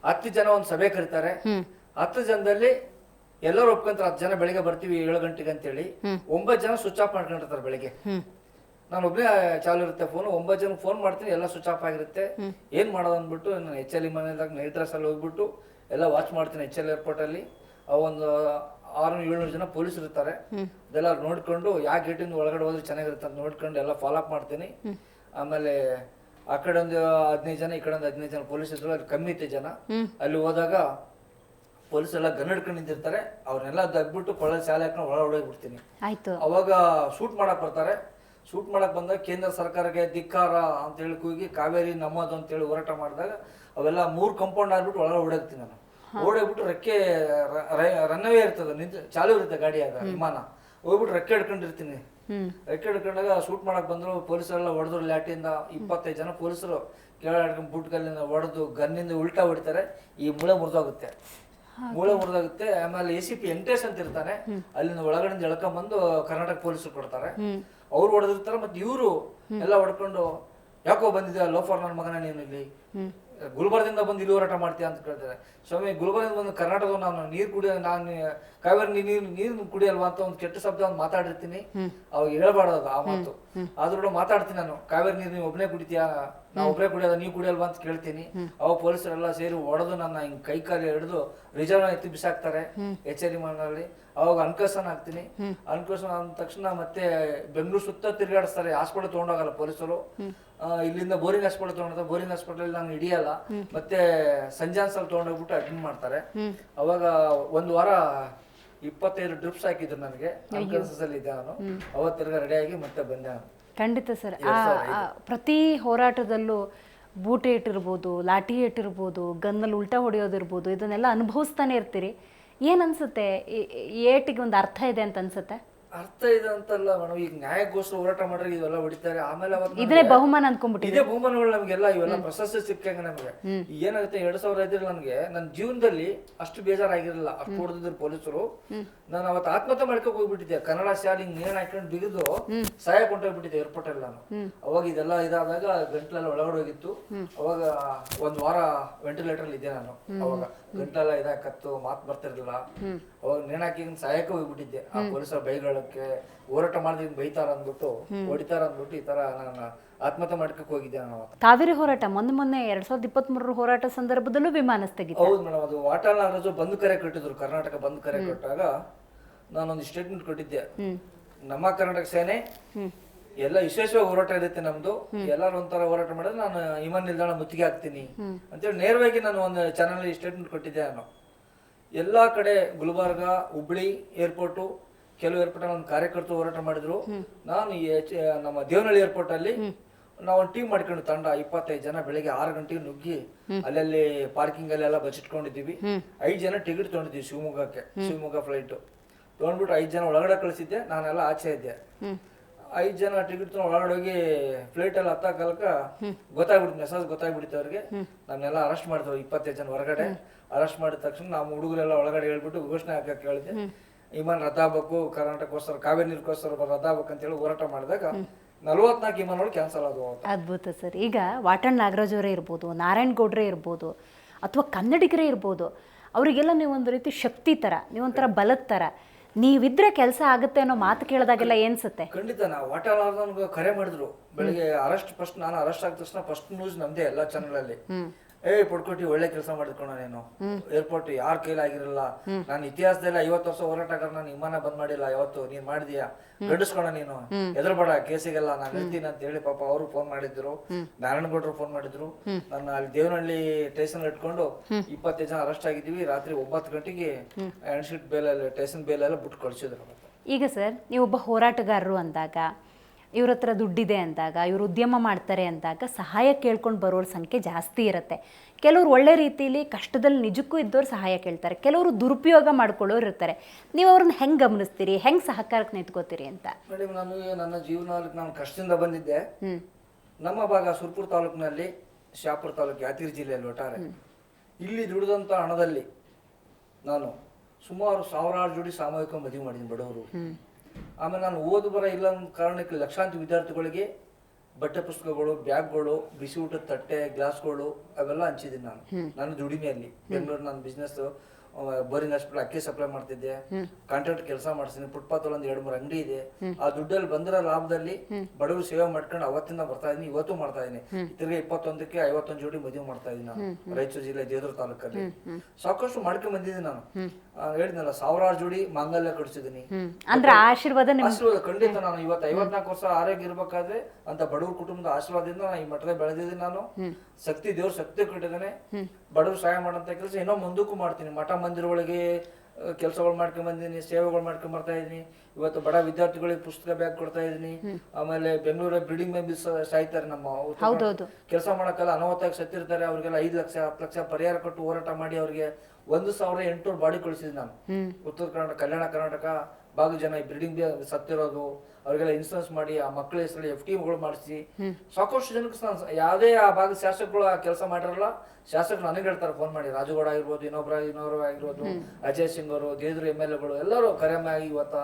ಹತ್ತು ಜನ ಒಂದು ಸಭೆ ಕರೀತಾರೆ. ಹತ್ತು ಜನದಲ್ಲಿ ಎಲ್ಲರೂ ಒಪ್ಕೊಂತಾರೆ ಹತ್ತು ಜನ ಬೆಳಿಗ್ಗೆ ಬರ್ತೀವಿ ಏಳು ಗಂಟೆಗೆ ಅಂತೇಳಿ. ಒಂಬತ್ತು ಜನ ಸ್ವಿಚ್ ಆಫ್ ಮಾಡ್ಕೊಂಡಿರ್ತಾರೆ ಬೆಳಿಗ್ಗೆ. ನಾನು ಒಬ್ಬನೇ ಚಾಲು ಇರುತ್ತೆ ಫೋನ್ ಒಂಬತ್ತು ಜನ ಫೋನ್ ಮಾಡ್ತೀನಿ ಎಲ್ಲ ಸ್ವಿಚ್ ಆಫ್ ಆಗಿರುತ್ತೆ. ಏನ್ ಮಾಡೋದು ಅಂದ್ಬಿಟ್ಟು ನಾನು ಎಚ್ ಎಲ್ ವಿಮಾನ ನೈಟ್ ಡ್ರೆಸ್ ಅಲ್ಲಿ ಹೋಗ್ಬಿಟ್ಟು ಎಲ್ಲ ವಾಚ್ ಮಾಡ್ತೀನಿ ಎಚ್ ಎಲ್ ಏರ್ಪೋರ್ಟ್ ಅಲ್ಲಿ. ಆ ಒಂದು ಆರುನೂರು ಏಳ್ನೂರು ಜನ ಪೊಲೀಸ್ ಇರ್ತಾರೆ. ಅದೆಲ್ಲ ನೋಡ್ಕೊಂಡು ಯಾವ ಗೇಟಿಂದ ಒಳಗಡೆ ಹೋದ್ರೆ ಚೆನ್ನಾಗಿರುತ್ತೆ ಅಂತ ನೋಡ್ಕೊಂಡು ಎಲ್ಲ ಫಾಲೋಅಪ್ ಮಾಡ್ತೀನಿ. ಆಮೇಲೆ ಆ ಕಡೆ ಒಂದು ಹದಿನೈದು ಜನ ಈ ಕಡೆ ಒಂದು ಹದಿನೈದು ಜನ ಪೊಲೀಸ್ ಇದ್ರು ಅಲ್ಲಿ ಕಮ್ಮಿ ಇತ್ತು ಜನ. ಅಲ್ಲಿ ಹೋದಾಗ ಪೊಲೀಸ್ ಎಲ್ಲ ಗನ್ ಹಿಡ್ಕೊಂಡು ನಿಂತಿರ್ತಾರೆ. ಅವ್ರನ್ನೆಲ್ಲ ದಗ್ಬಿಟ್ಟು ಕೊಳ್ಳ ಶಾಲೆ ಹಾಕೊಂಡು ಒಳ ಹೊಡೋಗ್ಬಿಡ್ತೀನಿ ಆಯ್ತು. ಅವಾಗ ಶೂಟ್ ಮಾಡಕ್ ಬರ್ತಾರೆ. ಶೂಟ್ ಮಾಡಕ್ ಬಂದಾಗ ಕೇಂದ್ರ ಸರ್ಕಾರಕ್ಕೆ ಧಿಕ್ಕಾರ ಅಂತ ಹೇಳಿ ಕೂಗಿ ಕಾವೇರಿ ನಮ್ಮದು ಅಂತ ಹೇಳಿ ಹೋರಾಟ ಮಾಡಿದಾಗ ಅವೆಲ್ಲ ಮೂರು ಕಂಪೌಂಡ್ ಆಗ್ಬಿಟ್ಟು ಒಳಗೆ ಹೊಡೋಗ್ತೀನಿ ನಾನು. ಓಡೋಗ್ಬಿಟ್ಟು ರೆಕ್ಕೆ ರನ್ವೇ ಇರ್ತದೆ ನಿಂತು ಚಾಲು ಇರುತ್ತೆ ಗಾಡಿ ಆಗ ವಿಮಾನ. ಹೋಗ್ಬಿಟ್ಟು ರೆಕ್ಕೆ ಹಿಡ್ಕೊಂಡಿರ್ತೀನಿ. ರೆಕ್ಕೆ ಹಿಡ್ಕೊಂಡಾಗ ಶೂಟ್ ಮಾಡಕ್ ಬಂದ್ರು ಪೊಲೀಸರೆಲ್ಲ ಹೊಡೆದ್ರು ಲ್ಯಾಟಿಯಿಂದ. ಇಪ್ಪತ್ತೈದು ಜನ ಪೊಲೀಸರು ಕೇಳಾಡ್ಕೊಂಡು ಹಿಡ್ಕೊಂಡು ಬೂಟ್ ಕಲ್ಲಿಂದ ಹೊಡೆದು ಗನ್ನಿಂದ ಉಲ್ಟಾ ಹೊಡಿತಾರೆ. ಈ ಮೂಳೆ ಮುರಿದೋಗುತ್ತೆ. ಮೂಳೆ ಮುರಿದೋಗುತ್ತೆ. ಆಮೇಲೆ ಎ ಸಿ ಪಿ ವೆಂಕಟೇಶ್ ಅಂತ ಇರ್ತಾನೆ. ಅಲ್ಲಿಂದ ಒಳಗಡೆ ಎಳ್ಕೊಂಬಂದು ಕರ್ನಾಟಕ ಪೊಲೀಸರು ಕೊಡ್ತಾರೆ. ಅವ್ರು ಹೊಡೆದಿರ್ತಾರೆ ಮತ್ತೆ ಇವರು ಎಲ್ಲ ಹೊಡ್ಕೊಂಡು ಯಾಕೋ ಬಂದಿದ್ಯಾ ಲೋಫರ್ ನನ್ನ ಮಗನ ನೀನು ಇಲ್ಲಿ? ಗುಲ್ಬರ್ಗದಿಂದ ಬಂದು ಇಲ್ಲಿ ಹೋರಾಟ ಮಾಡ್ತೀಯ ಅಂತ ಕೇಳ್ತಾರೆ. ಸ್ವಾಮಿ ಗುಲ್ಬರ್ಗದಿಂದ ಬಂದು ಕರ್ನಾಟಕ ನಾನು ನೀರು ಕುಡಿಯೋ ನಾನು ಕಾವೇರಿ ನೀರು ನೀರು ಕುಡಿಯಲ್ವಾ ಅಂತ ಒಂದು ಕೆಟ್ಟ ಶಬ್ದ ಒಂದು ಮಾತಾಡಿರ್ತೀನಿ. ಅವಾಗ ಹೇಳ್ಬಾರ್ದು ಆ ಮಾತು. ಆದ್ರೂ ಕೂಡ ಮಾತಾಡ್ತೀನಿ ನಾನು. ಕಾವೇರಿ ನೀರು ನೀವು ಒಬ್ಬನೇ ಕುಡಿತೀಯಾ? ನಾವು ಒಬ್ಬನೇ ಕುಡಿಯೋದ ನೀವು ಕುಡಿಯಲ್ವಾ ಅಂತ ಕೇಳ್ತೀನಿ. ಅವಾಗ ಪೊಲೀಸರೆಲ್ಲ ಸೇರಿ ಹೊಡೆದು ನನ್ನ ಹಿಂಗ್ ಕೈ ಕಾಲು ಹಿಡಿದು ರಿಸರ್ವ್ ಎತ್ತಿ ಬಿಸಾಕ್ತಾರೆ ಎಚ್ಚರಿ ಮಣ್ಣಲ್ಲಿ ಅವಾಗ ಅನ್ಕಸನ್ ಹಾಕ್ತೀನಿ ಅನ್ಕಸನ್ ಅಂದ ತಕ್ಷಣ ಮತ್ತೆ ಬೆಂಗಳೂರು ಸುತ್ತ ತಿರುಗಾಡಿಸ್ತಾರೆ. ಹಾಸ್ಪಿಟಲ್ ತಗೊಂಡೋಗಲ್ಲ ಪೊಲೀಸರು. ಇಲ್ಲಿಂದ ಬೋರಿಂಗ್ ಹಾಸ್ಪಿಟಲ್ ತಗೊಂಡ ಬೋರಿಂಗ್ ಹಾಸ್ಪಿಟಲ್ ನಾನು ಹಿಡಿಯಲ್ಲ. ಮತ್ತೆ ಸಂಜಾನ್ಸಲ್ಲಿ ತಗೊಂಡೋಗ್ಬಿಟ್ಟು ಅಡ್ಮಿಟ್ ಮಾಡ್ತಾರೆ. ಅವಾಗ ಒಂದು ವಾರ ಇಪ್ಪತ್ತೈದು ಡ್ರಿಪ್ಸ್ ಹಾಕಿದ್ರು ನನಗೆ. ಅಲ್ಲಿ ಇದ್ದೆ ನಾನು. ಅವತ್ತಿರ್ಗ ತಿರ್ಗಾ ರೆಡಿ ಆಗಿ ಮತ್ತೆ ಬಂದೆ ಖಂಡಿತ ಸರ್. ಪ್ರತಿ ಹೋರಾಟದಲ್ಲೂ ಬೂಟೆ ಇಟ್ಟಿರ್ಬೋದು ಲಾಠಿ ಇಟ್ಟಿರ್ಬೋದು ಗನ್ನಲ್ಲಿ ಉಲ್ಟಾ ಹೊಡೆಯೋದಿರ್ಬೋದು ಇದನ್ನೆಲ್ಲ ಅನುಭವಿಸ್ತಾನೆ ಇರ್ತೀರಿ. ಏನು ಅನ್ಸುತ್ತೆ? ಏಟಿಗೆ ಒಂದು ಅರ್ಥ ಇದೆ ಅಂತ ಅನ್ಸುತ್ತೆ? ಅರ್ಥ ಇದೆ ಅಂತಲ್ಲ ಮೇಡಮ್. ಈಗ ನ್ಯಾಯಕ್ಕೋಸ್ಕರ ಹೋರಾಟ ಮಾಡ್ರೆ ಇವೆಲ್ಲ ಹೊಡಿತಾರೆ. ಆಮೇಲೆ ಅವತ್ತು ಇದನ್ನೇ ಬಹುಮಾನ ಅನ್ಕೊಂಡ್ಬಿಟ್ಟಿದೆ. ಇದೇ ಬಹುಮಾನಗಳು ನಮಗೆಲ್ಲ ಇವೆಲ್ಲ ಪ್ರಶಸ್ತಿ ಸಿಕ್ಕಂಗೆ ನಮಗೆ. ಏನಾಗುತ್ತೆ ಎರಡ್ ಸಾವಿರ ಐದರಲ್ಲಿ ನನಗೆ ನನ್ನ ಜೀವನದಲ್ಲಿ ಅಷ್ಟು ಬೇಜಾರಾಗಿರಲಿಲ್ಲ. ಅಷ್ಟು ಹೊಡೆದಿದ್ರು ಪೊಲೀಸರು. ನಾನು ಅವತ್ತು ಆತ್ಮಹತ್ಯೆ ಮಾಡ್ಕೊಂಡ್ ಹೋಗ್ಬಿಟ್ಟಿದ್ದೆ. ಕನ್ನಡ ಶಾಲೆ ಹಿಂಗ್ ನೇಣ್ ಹಾಕೊಂಡು ಬಿಗಿದು ಸಹಾಯ ಕೊಂಡೋಗ್ಬಿಟ್ಟಿದ್ದೆ ಏರ್ಪೋರ್ಟ್ ಅಲ್ಲಿ ನಾನು. ಅವಾಗ ಇದೆಲ್ಲ ಇದಾದಾಗ ಗಂಟ್ಲೆಲ್ಲ ಒಳಗಡೆ ಹೋಗಿತ್ತು. ಅವಾಗ ಒಂದ್ ವಾರ ವೆಂಟಿಲೇಟರ್ ಅಲ್ಲಿ ಇದ್ದೆ ನಾನು. ಅವಾಗ ಗಂಟ್ಲೆಲ್ಲ ಇದಾಕತ್ತು ಮಾತು ಬರ್ತಿರ್ಲಿಲ್ಲ. ಅವಾಗ ನೇಣ್ ಹಾಕಿ ಹಿಂಗ್ ಸಹಾಯಕ್ಕೆ ಹೋಗ್ಬಿಟ್ಟಿದ್ದೆ. ಆ ಪೊಲೀಸರ ಬೈಗಳಕ್ಕೆ ಹೋರಾಟ ಮಾಡಿದ್ರೆ ಬೈತಾರ ಅಂದ್ಬಿಟ್ಟು ಹೊಡಿತಾರ ಅಂದ್ಬಿಟ್ಟು ಈ ತರ ನಾನು ಆತ್ಮಹತ್ಯೆ ಮಾಡ್ಕಕ್ ಹೋಗಿದ್ದೆ ನಾನು. ಕಾವೇರಿ ಹೋರಾಟ ಮೊನ್ನೆ ಮೊನ್ನೆ ಎರಡ್ ಸಾವಿರದ ಇಪ್ಪತ್ತ್ ಮೂರರ ಹೋರಾಟ ಸಂದರ್ಭದಲ್ಲೂ ವಿಮಾನ ಸ್ಥಗಿತ. ಹೌದು ಮೇಡಮ್ ಅದು ವಾಟಾಳ ನಾಗರಾಜು ಬಂದು ಕರೆ ಕಟ್ಟಿದ್ರು ಕರ್ನಾಟಕ ಬಂದ್ ಕರೆ ಕೊಟ್ಟಾಗ ನಾನೊಂದು ಸ್ಟೇಟ್ಮೆಂಟ್ ಕೊಟ್ಟಿದ್ದೆ. ನಮ್ಮ ಕರ್ನಾಟಕ ಸೇನೆ ಎಲ್ಲ ವಿಶೇಷವಾಗಿ ಹೋರಾಟ ಇರುತ್ತೆ ನಮ್ದು. ಎಲ್ಲಾರು ಒಂಥರ ಹೋರಾಟ ಮಾಡಿದ್ರೆ ನಾನು ವಿಮಾನ ನಿಲ್ದಾಣ ಮುತ್ತಿಗೆ ಹಾಕ್ತೀನಿ. ಅಂತೇಳಿ ನೇರವಾಗಿ ನಾನು ಒಂದು ಚಾನಲ್ ಸ್ಟೇಟ್ಮೆಂಟ್ ಕೊಟ್ಟಿದ್ದೆ ನಾನು. ಎಲ್ಲಾ ಕಡೆ ಗುಲ್ಬರ್ಗ ಹುಬ್ಳಿ ಏರ್ಪೋರ್ಟು ಕೆಲವು ಏರ್ಪೋರ್ಟ್ ಒಂದು ಕಾರ್ಯಕರ್ತರು ಹೋರಾಟ ಮಾಡಿದ್ರು. ನಾನು ಈ ನಮ್ಮ ದೇವನಹಳ್ಳಿ ಏರ್ಪೋರ್ಟ್ ಅಲ್ಲಿ ನಾವು ಒಂದು ಟೀಮ್ ಮಾಡ್ಕೊಂಡು ತಂಡ ಇಪ್ಪತ್ತೈದು ಜನ ಬೆಳಿಗ್ಗೆ ಆರು ಗಂಟೆಗೆ ನುಗ್ಗಿ ಅಲ್ಲಲ್ಲಿ ಪಾರ್ಕಿಂಗ್ ಅಲ್ಲೆಲ್ಲ ಬಚ್ಚಿಟ್ಕೊಂಡಿದ್ದೀವಿ. ಐದು ಜನ ಟಿಕೆಟ್ ತೊಗೊಂಡಿದ್ದೀವಿ ಶಿವಮೊಗ್ಗಕ್ಕೆ ಶಿವಮೊಗ್ಗ ಫ್ಲೈಟ್ ತೊಗೊಂಡ್ಬಿಟ್ಟು ಐದು ಜನ ಒಳಗಡೆ ಕಳಿಸಿದ್ದೆ. ನಾನೆಲ್ಲ ಆಚೆ ಇದ್ದೆ. ಐದು ಜನ ಟಿಕೆಟ್ ತೊಗೊಂಡು ಒಳಗಡೆ ಹೋಗಿ ಫ್ಲೈಟ್ ಅಲ್ಲಿ ಹತ್ತ ಕಾಲಕ್ಕ ಗೊತ್ತಾಗ್ಬಿಡ್ತು ಮೆಸೇಜ್ ಗೊತ್ತಾಗ್ಬಿಡ್ತು ಅವ್ರಿಗೆ. ನನ್ನೆಲ್ಲ ಅರೆಸ್ಟ್ ಮಾಡಿದ್ರು ಇಪ್ಪತ್ತೈದು ಜನ ಹೊರಗಡೆ. ಅರೆಸ್ಟ್ ಮಾಡಿದ ತಕ್ಷಣ ನಮ್ಮ ಹುಡುಗರೆಲ್ಲ ಒಳಗಡೆ ಹೇಳ್ಬಿಟ್ಟು ಘೋಷಣೆ ಹಾಕಕ್ಕೆ ಹೇಳಿದೆ ವಿಮಾನ ರದ್ದಾಗಬೇಕು ಕರ್ನಾಟಕಕ್ಕೋಸ್ಕರ ಕಾವೇರಿ ನೀರಿಗೋಸ್ಕರ ರದ್ದಾಗಬೇಕು ಅಂತ ಹೇಳಿ ಹೋರಾಟ ಮಾಡಿದಾಗ ನಲವತ್ನಾಲ್ಕು ವಿಮಾನಗಳು ಕ್ಯಾನ್ಸಲ್ ಆದವು. ಅದ್ಭುತ ಸರ್. ಈಗ ವಾಟಣ್ ನಾಗರಾಜ್ ಅವರೇ ಇರ್ಬೋದು ನಾರಾಯಣ್ ಗೌಡ್ರೆ ಇರ್ಬೋದು ಅಥವಾ ಕನ್ನಡಿಗರೇ ಇರ್ಬೋದು ಅವರಿಗೆಲ್ಲ ನೀವು ಒಂದು ರೀತಿ ಶಕ್ತಿ ಥರ ನೀವೊಂಥರ ಬಲದ ಥರ ನೀವಿದ್ರೆ ಕೆಲಸ ಆಗುತ್ತೆ ಅನ್ನೋ ಮಾತು ಕೇಳಿದಾಗೆಲ್ಲ ಏನ್ಸುತ್ತೆ ಖಂಡಿತ ನಾ ಆರ್ ನನ್ಗೆ ಕರೆ ಮಾಡಿದ್ರು. ಬೆಳಿಗ್ಗೆ ಅರೆಸ್ಟ್ ಫಸ್ಟ್ ನಾನು ಅರೆಸ್ಟ್ ಆದ ತಕ್ಷಣ ಫಸ್ಟ್ ನ್ಯೂಸ್ ನಮ್ದೇ ಎಲ್ಲ ಚಾನಲ್ ಅಲ್ಲಿ. ಏ ಪಡ್ಕೊಟ್ಟಿ ಒಳ್ಳೆ ಕೆಲಸ ಮಾಡಿದ್ಕೊಣ ನೀನು. ಏರ್ಪೋರ್ಟ್ ಯಾರ ಕೈಲಾಗಿರಲ್ಲ. ನಾನು ಇತಿಹಾಸದಲ್ಲಿ ಐವತ್ತು ವರ್ಷ ಹೋರಾಟಗಾರ ನಾನು ವಿಮಾನ ಬಂದ್ ಮಾಡಿಲ್ಲ ಯಾವತ್ತು? ನೀನ್ ಮಾಡಿದ್ಯಾ? ಗಂಡಸ್ಕೊಣ ನೀನು. ಎದ್ರಬೇಡ ಕೇಸಿಗೆಲ್ಲ ನಾನು ಹೇಳ್ತೀನಿ ಅಂತ ಹೇಳಿ ಪಾಪ ಅವರು ಫೋನ್ ಮಾಡಿದ್ರು. ನಾರಾಯಣಗೌಡರು ಫೋನ್ ಮಾಡಿದ್ರು. ನನ್ನ ಅಲ್ಲಿ ದೇವನಹಳ್ಳಿ ಸ್ಟೇಷನ್ ಇಟ್ಕೊಂಡು ಇಪ್ಪತ್ತೈದು ಜನ ಅರೆಸ್ಟ್ ಆಗಿದ್ದೀವಿ. ರಾತ್ರಿ ಒಂಬತ್ತು ಗಂಟೆಗೆ ಶೀಟ್ ಟೇಷನ್ ಸ್ಟೇಷನ್ ಬೇಲೆಲ್ಲ ಬಿಟ್ಟು ಕಳಿಸಿದ್ರು. ಈಗ ಸರ್ ನೀವೊಬ್ಬ ಹೋರಾಟಗಾರರು ಅಂದಾಗ ಇವ್ರ ಹತ್ರ ದುಡ್ಡಿದೆ ಅಂದಾಗ ಇವರು ಉದ್ಯಮ ಮಾಡ್ತಾರೆ ಅಂದಾಗ ಸಹಾಯ ಕೇಳ್ಕೊಂಡು ಬರೋರ ಸಂಖ್ಯೆ ಜಾಸ್ತಿ ಇರುತ್ತೆ. ಕೆಲವರು ಒಳ್ಳೆ ರೀತಿಯಲ್ಲಿ ಕಷ್ಟದಲ್ಲಿ ನಿಜಕ್ಕೂ ಇದ್ದವ್ರು ಸಹಾಯ ಕೇಳ್ತಾರೆ. ಕೆಲವರು ದುರುಪಯೋಗ ಮಾಡ್ಕೊಳ್ಳೋರು ಇರ್ತಾರೆ. ನೀವು ಅವ್ರನ್ನ ಹೆಂಗೆ ಗಮನಿಸ್ತೀರಿ? ಹೆಂಗೆ ಸಹಕಾರಕ್ಕೆ ನಿಂತ್ಕೋತೀರಿ ಅಂತ? ಮೇಡಮ್ ನಾನು ನನ್ನ ಜೀವನದಲ್ಲಿ ನಾನು ಕಷ್ಟದಿಂದ ಬಂದಿದ್ದೆ. ನಮ್ಮ ಭಾಗ ಸುರ್ಪುರ್ ತಾಲೂಕಿನಲ್ಲಿ ಶಾಪುರ ತಾಲೂಕು ಯಾದಗಿರಿ ಜಿಲ್ಲೆಯಲ್ಲಿ ಒಟ್ಟಾರೆ. ಇಲ್ಲಿ ದುಡಿದಂಥ ಹಣದಲ್ಲಿ ನಾನು ಸುಮಾರು ಸಾವಿರಾರು ಜೋಡಿ ಸಾಮೂಹಿಕ ಮದುವೆ ಮಾಡಿದ್ದೀನಿ ಬಡವರು. ಆಮೇಲೆ ನಾನು ಓದು ಬರ ಇಲ್ಲ ಅನ್ನೋ ಕಾರಣಕ್ಕೆ ಲಕ್ಷಾಂತರ ವಿದ್ಯಾರ್ಥಿಗಳಿಗೆ ಬಟ್ಟೆ ಪುಸ್ತಕಗಳು ಬ್ಯಾಗ್ಗಳು ಬಿಸಿ ಊಟದ ತಟ್ಟೆ ಗ್ಲಾಸ್ಗಳು ಅವೆಲ್ಲ ಹಂಚಿದ್ದೀನಿ ನಾನು. ನನ್ನ ದುಡಿಮೆಯಲ್ಲಿ ಬೆಂಗಳೂರು ನಾನು ಬಿಸ್ನೆಸ್ ಬೋರಿಂಗ್ ಹಾಸ್ಪಿಟಲ್ ಅಕ್ಕಿ ಸಪ್ಲೈ ಮಾಡ್ತಿದ್ದೆ. ಕಾಂಟ್ರಾಕ್ಟ್ ಕೆಲಸ ಮಾಡ್ತೀನಿ ಫುಟ್ಪಾತ್ ಒಂದು ಎರಡು ಮೂರು ಅಂಗಡಿ ಇದೆ. ಆ ದುಡ್ಡಲ್ಲಿ ಬಂದಿರೋ ಲಾಭದಲ್ಲಿ ಬಡವರು ಸೇವೆ ಮಾಡ್ಕೊಂಡು ಅವತ್ತಿಂದ ಬರ್ತಾ ಇದೀನಿ ಇವತ್ತು ಮಾಡ್ತಾ ಇದೀನಿ. ತಿರ್ಗಿ ಇಪ್ಪತ್ತೊಂದಕ್ಕೆ ಐವತ್ತೊಂದು ಜೋಡಿ ಮದುವೆ ಮಾಡ್ತಾ ಇದೀನಿ ನಾನು. ರಾಯಚೂರು ಜಿಲ್ಲೆ ದೇವರ ತಾಲೂಕಲ್ಲಿ. ಸಾಕಷ್ಟು ಮಾಡ್ಕೊಂಡ್ ಬಂದಿದ್ದೀನಿ ನಾನು. ಹೇಳಿದ್ನಲ್ಲ ಸಾವಿರಾರು ಜೋಡಿ ಮಾಂಗಲ್ಯ ಕಟ್ಸಿದೀನಿ ಅಂದ್ರೆ ಆಶೀರ್ವಾದ ಆಶೀರ್ವಾದ ಖಂಡಿತ ನಾನು ಇವತ್ತು ಐವತ್ನಾಲ್ಕು ವರ್ಷ ಆರೋಗ್ಯ ಇರ್ಬೇಕಾದ್ರೆ ಅಂತ ಬಡವ್ರ ಕುಟುಂಬದ ಆಶೀರ್ವಾದದಿಂದ ನಾನು ಈ ಮಠದ ಬೆಳೆದಿದ್ದೀನಿ ನಾನು. ಶಕ್ತಿ ದೇವ್ರ ಶಕ್ತಿ ಕೊಟ್ಟಿದ್ದೇನೆ. ಬಡವ್ರು ಸಹಾಯ ಮಾಡೋಂಥ ಕೆಲಸ ಇನ್ನೂ ಮುಂದಕ್ಕೂ ಮಾಡ್ತೀನಿ. ಮಠ ಮಂದಿರಗಳಿಗೆ ಕೆಲಸಗಳು ಮಾಡ್ಕೊಂಡ್ ಬಂದಿದ್ದೀನಿ ಸೇವೆಗಳು ಮಾಡ್ಕೊಂಡ್ ಬರ್ತಾ ಇದ್ದೀನಿ. ಇವತ್ತು ಬಡ ವಿದ್ಯಾರ್ಥಿಗಳಿಗೆ ಪುಸ್ತಕ ಬ್ಯಾಗ್ ಕೊಡ್ತಾ ಇದ್ದೀನಿ. ಆಮೇಲೆ ಬೆಂಗಳೂರ ಬಿಲ್ಡಿಂಗ್ ಮೇಲೆ ಸಾಯ್ತಾರೆ ನಮ್ಮ. ಕೆಲಸ ಮಾಡಕ್ಕೆಲ್ಲ ಅನವತ್ತಾಗಿ ಸತ್ತಿರ್ತಾರೆ. ಅವ್ರಿಗೆಲ್ಲ ಐದು ಲಕ್ಷ ಹತ್ತು ಲಕ್ಷ ಪರಿಹಾರ ಕೊಟ್ಟು ಹೋರಾಟ ಮಾಡಿ ಅವ್ರಿಗೆ ಒಂದು ಸಾವಿರದ ಎಂಟುನೂರು ಬಾಡಿ ಕಳಿಸಿದ್ದೀನಿ ನಾನು. ಉತ್ತರ ಕರ್ನಾಟಕ ಕಲ್ಯಾಣ ಕರ್ನಾಟಕ ಭಾಗ ಜನ ಬ್ರೀಡಿಂಗ್ ಸತ್ತಿರೋದು. ಅವ್ರಿಗೆಲ್ಲ ಇನ್ಸೂರೆನ್ಸ್ ಮಾಡಿ ಆ ಮಕ್ಕಳ ಹೆಸರಲ್ಲಿ ಎಫ್ ಟಿಗಳು ಮಾಡಿಸಿ. ಸಾಕಷ್ಟು ಜನಕ್ಕೆ ನಾನು ಯಾವುದೇ ಆ ಭಾಗದ ಶಾಸಕರುಗಳು ಆ ಕೆಲಸ ಮಾಡಿರಲ್ಲ ಶಾಸಕರು ನನಗೆ ಹೇಳ್ತಾರೆ ಫೋನ್ ಮಾಡಿ. ರಾಜುಗೌಡ ಆಗಿರ್ಬೋದು ಇನ್ನೊಬ್ರ ಇನ್ನೊಬ್ರು ಆಗಿರ್ಬೋದು ಅಜಯ್ ಸಿಂಗ್ ಅವರು ದೇದ್ರು ಎಂ ಎಲ್ ಎಗಳು ಎಲ್ಲರೂ ಕರೆಮ್ಮ ಇವತ್ತ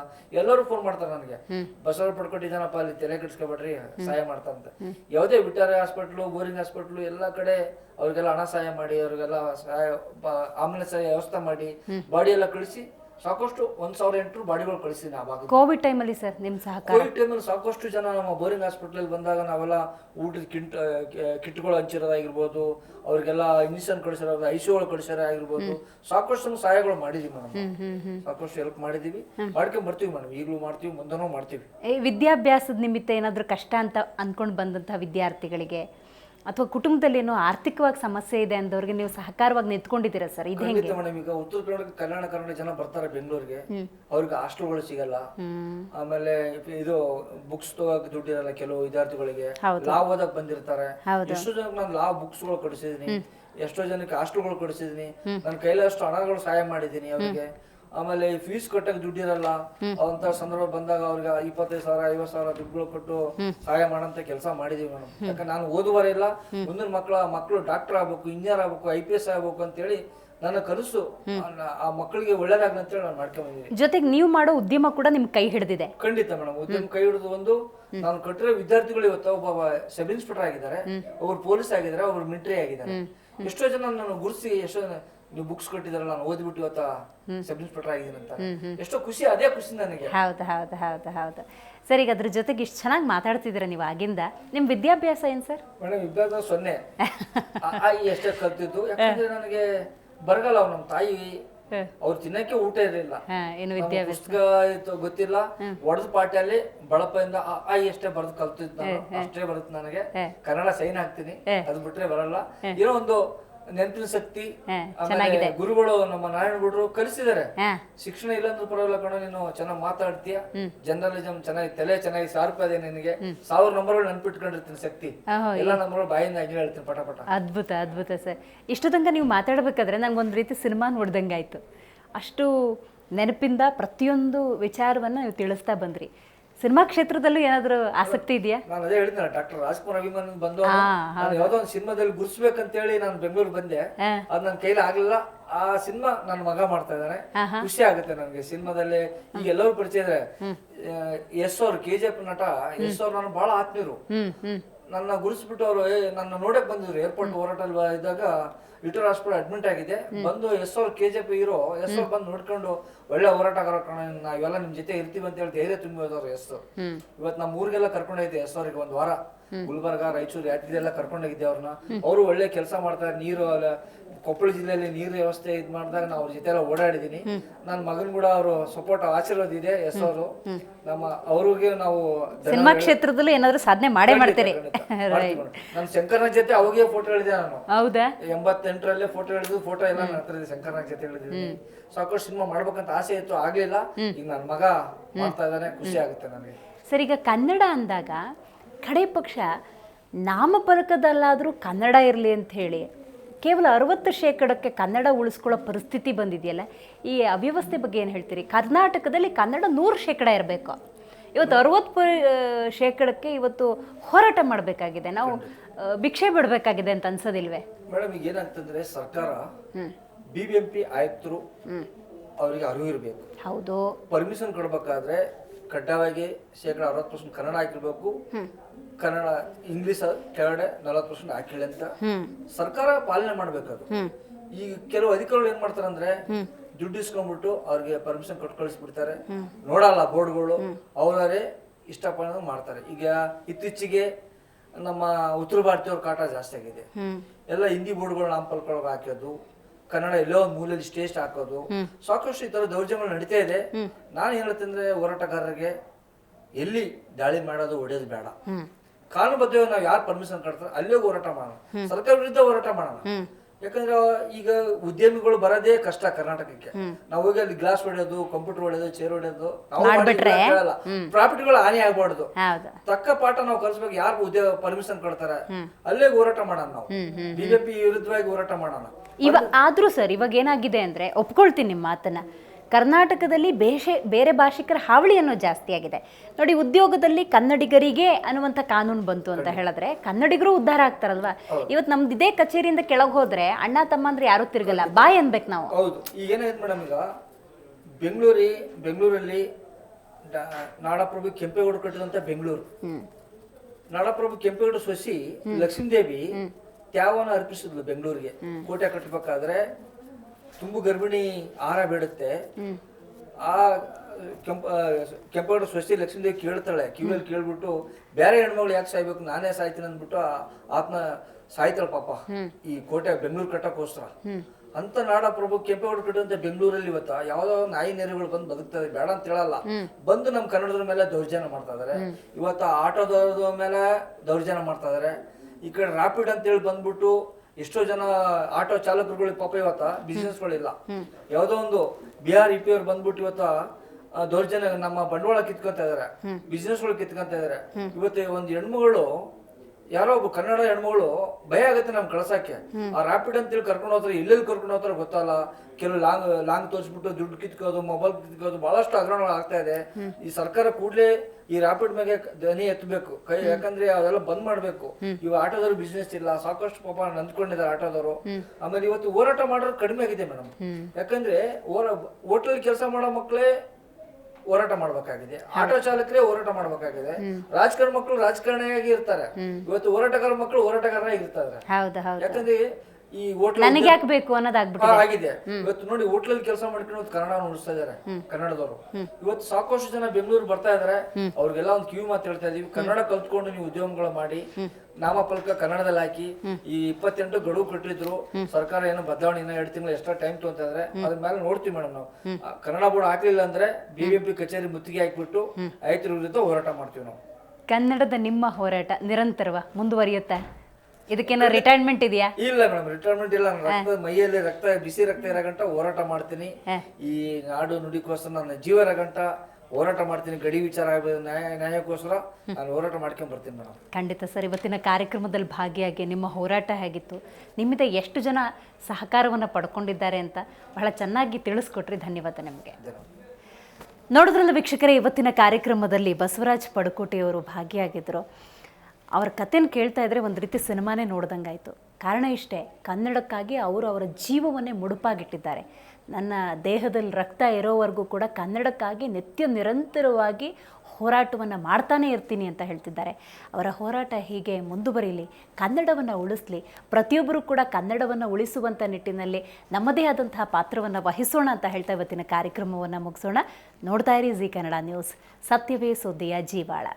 ಎಲ್ಲರೂ ಫೋನ್ ಮಾಡ್ತಾರೆ ನನಗೆ. ಬಸವರ ಪಡ್ಕೊಟ್ಟಿದ್ದಾನಪ್ಪ ಅಲ್ಲಿ ತಲೆ ಕೆಡಿಸ್ಕೊಬೇಡ್ರಿ ಸಹಾಯ ಮಾಡ್ತಾರಂತೆ ಯಾವುದೇ ವಿಟಾರೆ ಹಾಸ್ಪಿಟ್ಲು ಬೋರಿಂಗ್ ಹಾಸ್ಪಿಟ್ಲು ಎಲ್ಲ ಕಡೆ ಅವ್ರಿಗೆಲ್ಲ ಹಣ ಸಹಾಯ ಮಾಡಿ ಅವ್ರಿಗೆಲ್ಲ ಸಹಾಯ ಆಂಬುಲೆನ್ಸ್ ವ್ಯವಸ್ಥೆ ಮಾಡಿ ಬಾಡಿ ಎಲ್ಲ ಕಳಿಸಿ ಸಾಕಷ್ಟು ಒಂದ್ ಸಾವಿರ ಎಂಟು ಬಾಡಿಗಳು ಕಳಿಸಿದ್ದೀನಿ ಆ ಭಾಗ ಕೋವಿಡ್ ಟೈಮಲ್ಲಿ ಸರ್ ನಿಮ್ಮ ಸಹಕಾರ? ಕೋವಿಡ್ ಟೈಮಲ್ಲಿ ಸಾಕಷ್ಟು ಜನ ನಮ್ಮ ಬೋರಿಂಗ್ ಹಾಸ್ಪಿಟಲ್ ಬಂದಾಗ ನಾವೆಲ್ಲ ಊಟದ ಕಿಂಟ್ ಕಿಟ್ಗಳು ಹಂಚಿರೋದಾಗಿರ್ಬೋದು ಅವ್ರಿಗೆಲ್ಲ ಇಂಜೆಕ್ಷನ್ ಕಳಿಸಿರೋದು ಐಸಿಗಳು ಕಳಿಸಿರೋದಾಗಿರ್ಬೋದು ಸಾಕಷ್ಟು ಸಹಾಯಗಳು ಮಾಡಿದೀವಿ ಮೇಡಮ್ ಸಾಕಷ್ಟು ಹೆಲ್ಪ್ ಮಾಡಿದೀವಿ. ಮಾಡ್ಕೊಂಡ್ ಬರ್ತೀವಿ ಮೇಡಮ್ ಈಗಲೂ ಮಾಡ್ತೀವಿ ಮುಂದನೂ ಮಾಡ್ತೀವಿ. ಈ ವಿದ್ಯಾಭ್ಯಾಸದ ನಿಮಿತ್ತ ಏನಾದರೂ ಕಷ್ಟ ಅಂತ ಅಂದ್ಕೊಂಡು ಬಂದಂಥ ವಿದ್ಯಾರ್ಥಿಗಳಿಗೆ ಅಥವಾ ಕುಟುಂಬದಲ್ಲಿ ಏನೋ ಆರ್ಥಿಕವಾಗಿ ಸಮಸ್ಯೆ ಇದೆ ಅಂದವ್ರಿಗೆ ನೀವು ಸಹಕಾರವಾಗಿ ನಿಂತ್ಕೊಂಡಿದ್ದೀರಾ ಸರ್? ಇದು ಹೆಂಗೆ? ಮೇಡಮ್ ಈಗ ಉತ್ತರ ಕರ್ನಾಟಕ ಕಲ್ಯಾಣ ಕರ್ನಾಟಕ ಜನ ಬರ್ತಾರೆ ಬೆಂಗಳೂರಿಗೆ. ಅವ್ರಿಗೆ ಹಾಸ್ಟೆಲ್ಗಳು ಸಿಗಲ್ಲ. ಆಮೇಲೆ ಇದು ಬುಕ್ಸ್ ತಗೋಕ್ ದುಡ್ಡಿರಲ್ಲ ಕೆಲವು ವಿದ್ಯಾರ್ಥಿಗಳಿಗೆ. ಲಾವ್ ಓದಕ್ ಬಂದಿರ್ತಾರೆ. ಎಷ್ಟೋ ಜನಕ್ಕೆ ನಾನು ಲಾವ್ ಬುಕ್ಸ್ಗಳು ಕೊಡಿಸಿದೀನಿ ಎಷ್ಟೋ ಜನಕ್ಕೆ ಹಾಸ್ಟೆಲ್ಗಳು ಕೊಡಿಸಿದೀನಿ. ನನ್ನ ಕೈಲಷ್ಟು ಹಣಗಳು ಸಹಾಯ ಮಾಡಿದೀನಿ ಅವ್ರಿಗೆ. ಆಮೇಲೆ ಫೀಸ್ ಕಟ್ಟಕ್ ದುಡ್ಡಿರಲ್ಲ ಅಂತ ಸಂದರ್ಭ ಬಂದಾಗ ಅವ್ರಿಗೆ ಇಪ್ಪತ್ತೈದು ಸಾವಿರ ಐವತ್ ಸಾವಿರ ದುಡ್ಡುಗಳು ಕೊಟ್ಟು ಸಹಾಯ ಮಾಡಂತ ಕೆಲಸ ಮಾಡಿದೀವಿ ಮೇಡಮ್. ಯಾಕಂದ್ರೆ ನಾನು ಓದುವರಿಲ್ಲ ಮುಂದಿನ ಮಕ್ಕಳ ಮಕ್ಕಳು ಡಾಕ್ಟರ್ ಆಗ್ಬೇಕು ಇಂಜಿನಿಯರ್ ಆಗ್ಬೇಕು ಐ ಪಿ ಎಸ್ ಆಗ್ಬೇಕು ಅಂತೇಳಿ ನನ್ನ ಕನಸು ಆ- ಮಕ್ಕಳಿಗೆ ಒಳ್ಳೇದಾಗ್ಲಿ ಅಂತೇಳಿ ನಾನು ಮಾಡ್ಕೊಂಡಿದ್ದೀನಿ ಜೊತೆಗೆ ನೀವು ಮಾಡೋ ಉದ್ಯಮ ಕೂಡ ನಿಮ್ ಕೈ ಹಿಡಿದಿದೆ. ಖಂಡಿತ ಮೇಡಮ್. ಉದ್ಯಮ ಕೈ ಹಿಡಿದು ಒಂದು ನಾನು ಕಟ್ಟಿರೋ ವಿದ್ಯಾರ್ಥಿಗಳು ಇವತ್ತು ಒಬ್ಬ ಸಬ್ ಇನ್ಸ್ಪೆಕ್ಟರ್ ಆಗಿದ್ದಾರೆ. ಒಬ್ರು ಪೊಲೀಸ್ ಆಗಿದ್ದಾರೆ ಒಬ್ರು ಮಿಲಿಟರಿ ಆಗಿದ್ದಾರೆ. ಎಷ್ಟೋ ಜನ ನಾನು ಗುರುಸಿ ಎಷ್ಟೋ ಜನ ನೀವು ಬುಕ್ಸ್ ಕೊಟ್ಟಿದಾರಲ್ಲ ನಾನು ಓದ್ಬಿಟ್ಟು ಇವತ್ತ ಸಬ್ ಇನ್ಸ್ಪೆಕ್ಟರ್ ಆಗಿದ್ದೀನಿ ಅಂತ ಎಷ್ಟೋ ಖುಷಿ ಅದೇ ಖುಷಿ ನನಗೆ. ಹೌದು ಹೌದು ಹೌದು ಹೌದು. ಸರ್ ಈಗ ಅದ್ರ ಜೊತೆಗೆ ಇಷ್ಟು ಚೆನ್ನಾಗಿ ಮಾತಾಡ್ತಿದ್ದೀರ ನೀವು ಆಗಿಂದ. ನಿಮ್ಮ ವಿದ್ಯಾಭ್ಯಾಸ ಏನು ಸರ್? ಮೇಡಮ್ ವಿದ್ಯಾಭ್ಯಾಸ ಸೊನ್ನೆ. ಆಯಿ ಎಷ್ಟೇ ಕಲ್ತಿದ್ದು ಯಾಕಂದ್ರೆ ನನಗೆ ಬರಗಲ್ಲ ಅವ್ರು ನಮ್ಮ ತಾಯಿ. ಅವ್ರು ತಿನ್ನಕ್ಕೆ ಊಟ ಇರಲಿಲ್ಲ. ಏನು ವಿದ್ಯಾಭ್ಯಾಸ? ಗೊತ್ತಿಲ್ಲ. ಒಡೆದ ಪಾಠಲ್ಲಿ ಬಳಪದಿಂದ ಆ ಎಷ್ಟೇ ಬರೆದು ಕಲ್ತಿದ್ದು ಅಷ್ಟೇ ಬರುತ್ತೆ ನನಗೆ. ಕನ್ನಡ ಸೈನ್ ಹಾಕ್ತೀನಿ. ಅದು ಬಿಟ್ರೆ ಬರಲ್ಲ. ಏನೋ ಒಂದು ನೆನಪಿನ ಶಕ್ತಿ ಚೆನ್ನಾಗಿದೆ. ಗುರುಗಳು ನಮ್ಮ ನಾರಾಯಣ ಗುರು ಕಲಿಸಿದ್ದಾರೆ. ಶಿಕ್ಷಣ ಇಲ್ಲಂದ್ರೂ ಪರವಾಗಿಲ್ಲ ಕಣ ನೀನು ಚೆನ್ನಾಗಿ ಮಾತಾಡ್ತೀಯ. ಜರ್ನಲಿಸಂ ಚೆನ್ನಾಗಿ ತಲೆ ಚೆನ್ನಾಗಿ ಶಾರ್ಪ್ ಇದೆ ನಿನಗೆ. ಸಾವಿರ ನಂಬರ್ಗಳು ನೆನ್ಪಿಟ್ಕೊಂಡಿರ್ತೀನಿ ಶಕ್ತಿ. ಎಲ್ಲ ನಂಬರ್ಗಳು ಬಾಯಿಂದ ಆಗಿ ಹೇಳ್ತೀನಿ ಪಟ ಪಟ. ಅದ್ಭುತ ಅದ್ಭುತ ಸರ್. ಇಷ್ಟು ತನಕ ನೀವು ಮಾತಾಡ್ಬೇಕಾದ್ರೆ ನಂಗೊಂದು ರೀತಿ ಸಿನಿಮಾ ನೋಡ್ದಂಗೆ ಆಯ್ತು ಅಷ್ಟು ನೆನಪಿಂದ ಪ್ರತಿಯೊಂದು ವಿಚಾರವನ್ನು ನೀವು ತಿಳಿಸ್ತಾ ಬಂದ್ರಿ. ಸಿನಿಮಾ ಕ್ಷೇತ್ರದಲ್ಲೂ ಏನಾದರೂ ಆಸಕ್ತಿ ಇದೆಯಾ? ನಾನು ಅದೇ ಹೇಳಿದ್ನಲ್ಲ ಡಾಕ್ಟರ್ ರಾಜ್ಕುಮಾರ್ ಅಭಿಮಾನಿ ಬಂದು ನಾನು ಯಾವುದೋ ಒಂದು ಸಿನಿಮಾದಲ್ಲಿ ಗುರ್ಸ್ಬೇಕಂತೇಳಿ ನಾನು ಬೆಂಗಳೂರು ಬಂದೆ. ಅದು ನನ್ನ ಕೈಲಿ ಆಗ್ಲಿಲ್ಲ. ಆ ಸಿನಿಮಾ ನನ್ನ ಮಗ ಮಾಡ್ತಾ ಇದ್ದಾನೆ. ಖುಷಿ ಆಗುತ್ತೆ ನನಗೆ ಸಿನಿಮಾದಲ್ಲಿ. ಈಗ ಎಲ್ಲರೂ ಪರಿಚಯ ಇದ್ರೆ ಎಸ್ ಅವ್ರ ಕೆ ಜಿ ಎಫ್ ನಟ ಎಸ್ ಅವ್ರು ನಾನು ಬಹಳ ಆತ್ಮೀಯರು. ನನ್ನ ಗುರುಸ್ಬಿಟ್ಟು ಅವರು ನನ್ನ ನೋಡಕ್ ಬಂದಿದ್ರು ಏರ್ಪೋರ್ಟ್ ಹೋರಾಟ ಇದ್ದಾಗ ವಿಕ್ಟೋರ್ ಹಾಸ್ಪಿಟಲ್ ಅಡ್ಮಿಟ್ ಆಗಿದೆ. ಬಂದು ಎಸ್ ಅವ್ರ ಕೆ ಜೆ ಪಿ ಇರೋ ಎಸ್ ಅವ್ರು ಬಂದು ನೋಡ್ಕೊಂಡು ಒಳ್ಳೆ ಹೋರಾಟಗಾರ ಕಣ ನಾವೆಲ್ಲ ನಿಮ್ ಜೊತೆ ಇರ್ತೀವಿ ಅಂತ ಹೇಳಿ ಧೈರ್ಯ ತುಂಬಿ ಹೋದವ್ರು ಎಸ್ ಇವತ್ ನಮ್ಮ ಊರಿಗೆಲ್ಲ ಕರ್ಕೊಂಡೋಗಿದ್ದೆ ಎಸ್ ಅವ್ರಿಗೆ ಒಂದ್ ವಾರ. ಗುಲ್ಬರ್ಗ ರಾಯಚೂರು ಯಾತ್ರೆಲ್ಲ ಕರ್ಕೊಂಡೋಗಿದ್ದೆ ಅವ್ರನ್ನ. ಅವರು ಒಳ್ಳೆ ಕೆಲಸ ಮಾಡ್ತಾರೆ ನೀರು ಕೊಪ್ಪಳ ಜಿಲ್ಲೆಯಲ್ಲಿ ನೀರು ವ್ಯವಸ್ಥೆ ಇದ್ ಮಾಡಿದಾಗ ನಾವು ಅವ್ರ ಜೊತೆ ಎಲ್ಲ ಓಡಾಡಿದೀನಿ ನನ್ನ ಮಗನ್ ಕೂಡ ಅವರು ಸಪೋರ್ಟ್ ಆಶೀರ್ವಾದ ಇದೆ ಎಸ್ ಅವರು. ನಮ್ಮ ಅವ್ರಿಗೆ ನಾವು ಸಿನಿಮಾ ಕ್ಷೇತ್ರದಲ್ಲೂ ಏನಾದ್ರೂ ಸಾಧನೆ ಮಾಡೇ ಮಾಡ್ತೀರಿ. ನಾನು ಶಂಕರ್ನ ಜೊತೆ ಅವಾಗೇ ಫೋಟೋ ಹೇಳಿದೆ ನಾನು. ಹೌದಾ? ಎಂಬತ್ತೆಂಟರಲ್ಲೇ ಫೋಟೋ ಹಿಡಿದು ಫೋಟೋ ಎಲ್ಲ ನನ್ನ ಹತ್ರ ಇದೆ ಶಂಕರ್ನ ಜೊತೆ ಹೇಳಿದ್ದೀನಿ. ಸಾಕಷ್ಟು ಸಿನಿಮಾ ಮಾಡ್ಬೇಕಂತ ಆಸೆ ಇತ್ತು ಆಗ್ಲಿಲ್ಲ. ಈಗ ನನ್ನ ಮಗ ಮಾಡ್ತಾ ಇದ್ದಾನೆ ಖುಷಿ ಆಗುತ್ತೆ ನನಗೆ. ಸರಿ ಈಗ ಕನ್ನಡ ಅಂದಾಗ ಕಡೆ ಪಕ್ಷ ನಾಮಫಲಕದಲ್ಲಾದರೂ ಕನ್ನಡ ಇರಲಿ ಅಂತ ಹೇಳಿ ಕೇವಲ ಅರವತ್ತು ಶೇಕಡಕ್ಕೆ ಕನ್ನಡ ಉಳಿಸ್ಕೊಳ್ಳೋ ಪರಿಸ್ಥಿತಿ ಬಂದಿದೆಯಲ್ಲ ಈ ಅವ್ಯವಸ್ಥೆ ಬಗ್ಗೆ ಏನು ಹೇಳ್ತೀರಿ? ಕರ್ನಾಟಕದಲ್ಲಿ ಕನ್ನಡ ನೂರು ಶೇಕಡ ಇರಬೇಕು. ಇವತ್ತು ಅರವತ್ತು ಶೇಕಡಕ್ಕೆ ಇವತ್ತು ಹೋರಾಟ ಮಾಡಬೇಕಾಗಿದೆ. ನಾವು ಭಿಕ್ಷೆ ಬಿಡಬೇಕಾಗಿದೆ ಅಂತ ಅನ್ಸೋದಿಲ್ವೇ? ಮೇಡಮ್ ಈಗ ಏನಂತಂದ್ರೆ ಸರ್ಕಾರ ಬಿ ಬಿ ಎಂ ಪಿ ಆಯುಕ್ತರು ಅವರಿಗೆ ಅರಿವು ಇರಬೇಕು. ಹೌದು. ಪರ್ಮಿಷನ್ ಕೊಡ್ಬೇಕಾದ್ರೆ ಕಡ್ಡಾಯವಾಗಿ ಶೇಕಡ ಅರವತ್ತು ಪರ್ಸೆಂಟ್ ಕನ್ನಡ ಹಾಕಿರ್ಬೇಕು. ಕನ್ನಡ ಇಂಗ್ಲಿಷ್ ಕೆಳಗಡೆ ನಲವತ್ತು ಪರ್ಸೆಂಟ್ ಹಾಕಿಳಿ ಅಂತ. ಸರ್ಕಾರ ಪಾಲನೆ ಮಾಡ್ಬೇಕದು. ಈಗ ಕೆಲವು ಅಧಿಕಾರಿಗಳು ಏನ್ ಮಾಡ್ತಾರಂದ್ರೆ ದುಡ್ಡು ಇಸ್ಕೊಂಡ್ಬಿಟ್ಟು ಅವ್ರಿಗೆ ಪರ್ಮಿಷನ್ ಕೊಟ್ಟು ಕಳಿಸ್ಬಿಡ್ತಾರೆ. ನೋಡಲ್ಲ ಬೋರ್ಡ್ಗಳು. ಅವರೇ ಇಷ್ಟಪಡೋದು ಮಾಡ್ತಾರೆ. ಈಗ ಇತ್ತೀಚೆಗೆ ನಮ್ಮ ಉತ್ತರ ಭಾರತೀಯವ್ರ ಕಾಟ ಜಾಸ್ತಿ ಆಗಿದೆ. ಎಲ್ಲ ಹಿಂದಿ ಬೋರ್ಡ್ಗಳು ನಾಮಫಲಕಗಳಿಗೆ ಹಾಕೋದು ಕನ್ನಡ ಎಲ್ಲೋ ಒಂದು ಮೂಲೆಯಲ್ಲಿ ಸ್ಟೇಜ್ ಹಾಕೋದು. ಸಾಕಷ್ಟು ಈ ತರ ದೌರ್ಜನ್ಯಗಳು ನಡೀತಾ ಇದೆ. ನಾನು ಹೇಳ್ತಂದ್ರೆ ಹೋರಾಟಗಾರರಿಗೆ ಎಲ್ಲಿ ದಾಳಿ ಮಾಡೋದು ಹೊಡೆಯೋದು ಬೇಡ. ಕಾನೂನುಬದ್ಧವಾಗಿ ನಾವು ಯಾರು ಪರ್ಮಿಷನ್ ಕೊಡ್ತಾರೆ ಅಲ್ಲೇ ಹೋರಾಟ ಮಾಡೋಣ. ಸರ್ಕಾರ ವಿರುದ್ಧ ಹೋರಾಟ ಮಾಡೋಣ. ಯಾಕಂದ್ರೆ ಈಗ ಉದ್ಯಮಿಗಳು ಬರೋದೇ ಕಷ್ಟ ಕರ್ನಾಟಕಕ್ಕೆ. ನಾವು ಹೋಗಿ ಅಲ್ಲಿ ಗ್ಲಾಸ್ ಹೊಡೆಯೋದು ಕಂಪ್ಯೂಟರ್ ಹೊಡೆಯೋದು ಚೇರ್ ಹೊಡೆಯೋದು ಪ್ರಾಫಿಟ್ ಪ್ರಾಫಿಟ್ಗಳು ಹಾನಿ ಆಗ್ಬಾರ್ದು. ತಕ್ಕ ಪಾಠ ನಾವು ಕಲಿಸ್ಬೇಕು ಯಾರು ಉದ್ಯೋಗ ಪರ್ಮಿಷನ್ ಕೊಡ್ತಾರೆ. ಅಲ್ಲೇ ಹೋರಾಟ ಮಾಡೋಣ ನಾವು. ಬಿಜೆಪಿ ವಿರುದ್ಧವಾಗಿ ಹೋರಾಟ ಮಾಡೋಣ. ಇವಾಗ ಆದ್ರೂ ಸರ್ ಇವಾಗ ಏನಾಗಿದೆ ಅಂದ್ರೆ ಒಪ್ಕೊಳ್ತೀನಿ ನಿಮ್ಮ ಮಾತನ್ನ. ಕರ್ನಾಟಕದಲ್ಲಿ ಬೇಷೆ ಬೇರೆ ಭಾಷಿಕರ ಹಾವಳಿ ಅನ್ನೋದು ಜಾಸ್ತಿ ಆಗಿದೆ ನೋಡಿ ಉದ್ಯೋಗದಲ್ಲಿ ಕನ್ನಡಿಗರಿಗೆ ಅನ್ನುವಂಥ ಕಾನೂನು ಬಂತು ಅಂತ ಹೇಳಿದ್ರೆ ಕನ್ನಡಿಗರು ಉದ್ಧಾರ ಆಗ್ತಾರಲ್ವಾ? ಇವತ್ತು ನಮ್ದು ಇದೇ ಕಚೇರಿಯಿಂದ ಕೆಳಗೆ ಹೋದ್ರೆ ಅಣ್ಣ ತಮ್ಮ ಅಂದ್ರೆ ಯಾರು ತಿರ್ಗಲ್ಲ. ಬಾಯ್ ಅನ್ಬೇಕು ನಾವು. ಹೌದು. ಈಗ ಏನಾಯ್ತು ಮೇಡಮ್ ಈಗ? ಬೆಂಗಳೂರಿ ಬೆಂಗಳೂರಲ್ಲಿ ನಾಡಪ್ರಭು ಕೆಂಪೇಗೌಡ ಕಟ್ಟಿದಂತ ಬೆಂಗಳೂರು. ನಾಡಪ್ರಭು ಕೆಂಪೇಗೌಡ ಸೊಸಿ ಲಕ್ಷ್ಮೀದೇವಿ ತ್ಯಾವನ್ನು ಅರ್ಪಿಸಿದ್ಲು ಬೆಂಗಳೂರಿಗೆ. ಕೋಟೆ ಕಟ್ಟಬೇಕಾದ್ರೆ ತುಂಬು ಗರ್ಭಿಣಿ ಆಹಾರ ಬೇಡುತ್ತೆ. ಆ ಕೆಂಪ ಕೆಂಪೇಗೌಡ ಸ್ವಸ್ತಿ ಲಕ್ಷ್ಮೀದೇವಿ ಕೇಳ್ತಾಳೆ ಕಿವಿಯಲ್ಲಿ ಕೇಳ್ಬಿಟ್ಟು ಬೇರೆ ಹೆಣ್ಮಗಳು ಯಾಕೆ ಸಾಯ್ಬೇಕು? ನಾನೇ ಸಾಯ್ತೀನಿ ಅಂದ್ಬಿಟ್ಟು ಆ- ಆತ್ಮ ಸಾಯ್ತಾಳೆ ಪಾಪ. ಈ ಕೋಟೆ ಬೆಂಗಳೂರು ಕಟ್ಟಕ್ಕೋಸ್ಕರ. ಅಂತ ನಾಡ ಪ್ರಭು ಕೆಂಪೇಗೌಡ ಕಟ್ಟುವಂತ ಬೆಂಗಳೂರಲ್ಲಿ ಇವತ್ತ ಯಾವ್ದೋ ನಾಯಿ ನೆರೆಗಳು ಬಂದು ಬದುಕ್ತದೆ ಬೇಡ ಅಂತ ಹೇಳಲ್ಲ. ಬಂದು ನಮ್ಮ ಕನ್ನಡದ ಮೇಲೆ ದೌರ್ಜನ್ಯ ಮಾಡ್ತಾ ಇದಾರೆ. ಇವತ್ತ ಆಟೋದವ್ರ ಮೇಲೆ ದೌರ್ಜನ್ಯ ಮಾಡ್ತಾ ಇದಾರೆ. ಈ ಕಡೆ ರಾಪಿಡ್ ಅಂತ ಹೇಳಿ ಬಂದ್ಬಿಟ್ಟು ಎಷ್ಟೋ ಜನ ಆಟೋ ಚಾಲಕರುಗಳಿಗೆ ಪಾಪ ಇವತ್ತ ಬಿಸ್ನೆಸ್ಗಳಿಲ್ಲ ಯಾವ್ದೋ ಒಂದು ಬಿಹಾರ್ ಇ ಪಿ ಅವ್ರು ಬಂದ್ಬಿಟ್ಟು ಇವತ್ತ ದೌರ್ಜನ್ಯ ನಮ್ಮ ಬಂಡವಾಳ ಕಿತ್ಕೊಂತ ಇದಾರೆ. ಬಿಸ್ನೆಸ್ಗಳು ಕಿತ್ಕೊಂತ ಇದಾರೆ. ಇವತ್ತು ಒಂದು ಹೆಣ್ಮಗಳು ಯಾರೋ ಒಬ್ಬ ಕನ್ನಡ ಹೆಣ್ಮಗಳು ಭಯ ಆಗುತ್ತೆ ನಮ್ ಕಳ್ಸಕ್ಕೆ. ಆ ರಾಪಿಡ್ ಅಂತೇಳಿ ಕರ್ಕೊಂಡು ಹೋದ್ರೆ ಎಲ್ಲೆಲ್ಲಿ ಕರ್ಕೊಂಡು ಹೋಗ್ತಾರೆ ಗೊತ್ತಲ್ಲ. ಕೆಲವು ಲಾಂಗ್ ಲಾಂಗ್ ತೋರಿಸ್ಬಿಟ್ಟು ದುಡ್ಡು ಕಿತ್ಕೋದು ಮೊಬೈಲ್ ಕಿತ್ಕೋದು ಬಹಳಷ್ಟು ಹಗರಣಗಳು ಆಗ್ತಾ ಇದೆ. ಈ ಸರ್ಕಾರ ಕೂಡಲೇ ಈ ರಾಪಿಡ್ ಮೇಲೆ ಧ್ವನಿ ಎತ್ತಬೇಕು. ಕೈ ಯಾಕಂದ್ರೆ ಅವೆಲ್ಲ ಬಂದ್ ಮಾಡ್ಬೇಕು. ಇವ ಆಟೋದವ್ರು ಬಿಸ್ನೆಸ್ ಇಲ್ಲ. ಸಾಕಷ್ಟು ಪಾಪ ನಂದ್ಕೊಂಡಿದ್ದಾರೆ ಆಟೋದವರು. ಆಮೇಲೆ ಇವತ್ತು ಹೋರಾಟ ಮಾಡೋದು ಕಡಿಮೆ ಆಗಿದೆ ಮೇಡಮ್. ಯಾಕಂದ್ರೆ ಹೋಟೆಲ್ ಕೆಲಸ ಮಾಡೋ ಮಕ್ಕಳೇ ಹೋರಾಟ ಮಾಡ್ಬೇಕಾಗಿದೆ. ಆಟೋ ಚಾಲಕರೇ ಹೋರಾಟ ಮಾಡ್ಬೇಕಾಗಿದೆ. ರಾಜಕಾರಣ ಮಕ್ಕಳು ರಾಜಕಾರಣಿಯಾಗಿ ಇರ್ತಾರೆ. ಇವತ್ತು ಹೋರಾಟಗಾರ ಮಕ್ಕಳು ಹೋರಾಟಗಾರರಾಗಿ ಇರ್ತಾರೆ ಯಾಕಂದ್ರೆ ಈ ಹೋಟ್ಲ್ ನನಗೆ ಯಾಕೆ ಬೇಕು ಅನ್ನೋದಾಗ್ಬಿಟ್ಟು ಆಗಿದೆ. ಇವತ್ತು ನೋಡಿ ಹೋಟ್ಲಲ್ಲಿ ಕೆಲಸ ಮಾಡ್ಕೊಂಡು ಕನ್ನಡ ನುಡಿಸ್ತಾ ಇದಾರೆ ಕನ್ನಡದವರು. ಇವತ್ತು ಸಾಕಷ್ಟು ಜನ ಬೆಂಗಳೂರು ಬರ್ತಾ ಇದಾರೆ. ಅವ್ರಿಗೆಲ್ಲ ಒಂದು ಕಿವಿ ಮಾತು ಹೇಳ್ತಾ ಇದೀವಿ. ಕನ್ನಡ ಕಲ್ತ್ಕೊಂಡು ನೀವು ಉದ್ಯಮಗಳು ಮಾಡಿ ನಾಮಫಲಕ ಕನ್ನಡದಲ್ಲಿ ಹಾಕಿ ಈ ಇಪ್ಪತ್ತೆಂಟು ಗಡುವು ಕೊಟ್ಟಿದ್ರು ಸರ್ಕಾರ ಏನು ಬದಲಾವಣೆ ಇನ್ನೂ ಎರಡು ತಿಂಗಳು ಎಕ್ಸ್ಟ್ರಾ ಟೈಮ್ ತೊಗೊಂತಂದ್ರೆ ಅದ್ರ ಮೇಲೆ ನೋಡ್ತೀವಿ ಮೇಡಮ್ ನಾವು. ಕನ್ನಡ ಬೋರ್ಡ್ ಹಾಕ್ಲಿಲ್ಲ ಅಂದ್ರೆ ಬಿಬಿಎಂಪಿ ಕಚೇರಿ ಮುತ್ತಿಗೆ ಹಾಕ್ಬಿಟ್ಟು ರೈತರ ವಿರುದ್ಧ ಹೋರಾಟ ಮಾಡ್ತೀವಿ ನಾವು. ಕನ್ನಡದ ನಿಮ್ಮ ಹೋರಾಟ ನಿರಂತರವ ಮುಂದುವರಿಯುತ್ತಾ? ಇದಕ್ಕೇನೋ ರಿಟೈರ್ಮೆಂಟ್ ಇದೆಯಾ? ಇಲ್ಲ ಮೇಡಮ್ ರಿಟೈರ್ಮೆಂಟ್ ಇಲ್ಲ. ರಕ್ತ ಮೈಯಲ್ಲಿ ರಕ್ತ ಬಿಸಿ ರಕ್ತ ಇರೋ ಗಂಟ ಹೋರಾಟ ಮಾಡ್ತೀನಿ. ಈ ನಾಡು ನುಡಿಗೋಸ್ಕರ ನನ್ನ ಜೀವ ಇರೋ ಗಂಟ ಹೋರಾಟ ಮಾಡ್ತೀನಿ. ಗಡಿ ವಿಚಾರ ನ್ಯಾಯ ನ್ಯಾಯಕ್ಕೋಸ್ಕರ ನಾನು ಹೋರಾಟ ಮಾಡ್ಕೊಂಡು ಬರ್ತೀನಿ ಮೇಡಮ್ ಖಂಡಿತ ಸರ್ ಇವತ್ತಿನ ಕಾರ್ಯಕ್ರಮದಲ್ಲಿ ಭಾಗಿಯಾಗಿ ನಿಮ್ಮ ಹೋರಾಟ ಹೇಗಿತ್ತು? ನಿಮ್ಮಿಂದ ಎಷ್ಟು ಜನ ಸಹಕಾರವನ್ನು ಪಡ್ಕೊಂಡಿದ್ದಾರೆ ಅಂತ ಬಹಳ ಚೆನ್ನಾಗಿ ತಿಳಿಸ್ಕೊಟ್ರಿ. ಧನ್ಯವಾದ ನಿಮಗೆ. ನೋಡಿದ್ರಲ್ಲ ವೀಕ್ಷಕರೇ ಇವತ್ತಿನ ಕಾರ್ಯಕ್ರಮದಲ್ಲಿ ಬಸವರಾಜ್ ಪಡುಕೋಟೆಯವರು ಭಾಗಿಯಾಗಿದ್ದರು ಅವರ ಕಥೆನ ಕೇಳ್ತಾ ಇದ್ರೆ ಒಂದು ರೀತಿ ಸಿನಿಮಾನೇ ನೋಡ್ದಂಗಾಯಿತು. ಕಾರಣ ಇಷ್ಟೇ, ಕನ್ನಡಕ್ಕಾಗಿ ಅವರು ಅವರ ಜೀವವನ್ನೇ ಮುಡುಪಾಗಿಟ್ಟಿದ್ದಾರೆ. ನನ್ನ ದೇಹದಲ್ಲಿ ರಕ್ತ ಇರೋವರೆಗೂ ಕೂಡ ಕನ್ನಡಕ್ಕಾಗಿ ನಿತ್ಯ ನಿರಂತರವಾಗಿ ಹೋರಾಟವನ್ನು ಮಾಡ್ತಾನೆ ಇರ್ತೀನಿ ಅಂತ ಹೇಳ್ತಿದ್ದಾರೆ. ಅವರ ಹೋರಾಟ ಹೀಗೆ ಮುಂದುವರಿಲಿ, ಕನ್ನಡವನ್ನು ಉಳಿಸಲಿ, ಪ್ರತಿಯೊಬ್ಬರೂ ಕೂಡ ಕನ್ನಡವನ್ನು ಉಳಿಸುವಂಥ ನಿಟ್ಟಿನಲ್ಲಿ ನಮ್ಮದೇ ಆದಂತಹ ಪಾತ್ರವನ್ನು ವಹಿಸೋಣ ಅಂತ ಹೇಳ್ತಾ ಇವತ್ತಿನ ಕಾರ್ಯಕ್ರಮವನ್ನು ಮುಗಿಸೋಣ. ನೋಡ್ತಾ ಇರಿ ಜಿ ಕನ್ನಡ ನ್ಯೂಸ್. ಸತ್ಯವೇ ಸುದ್ದಿಯ ಜೀವಾಳ.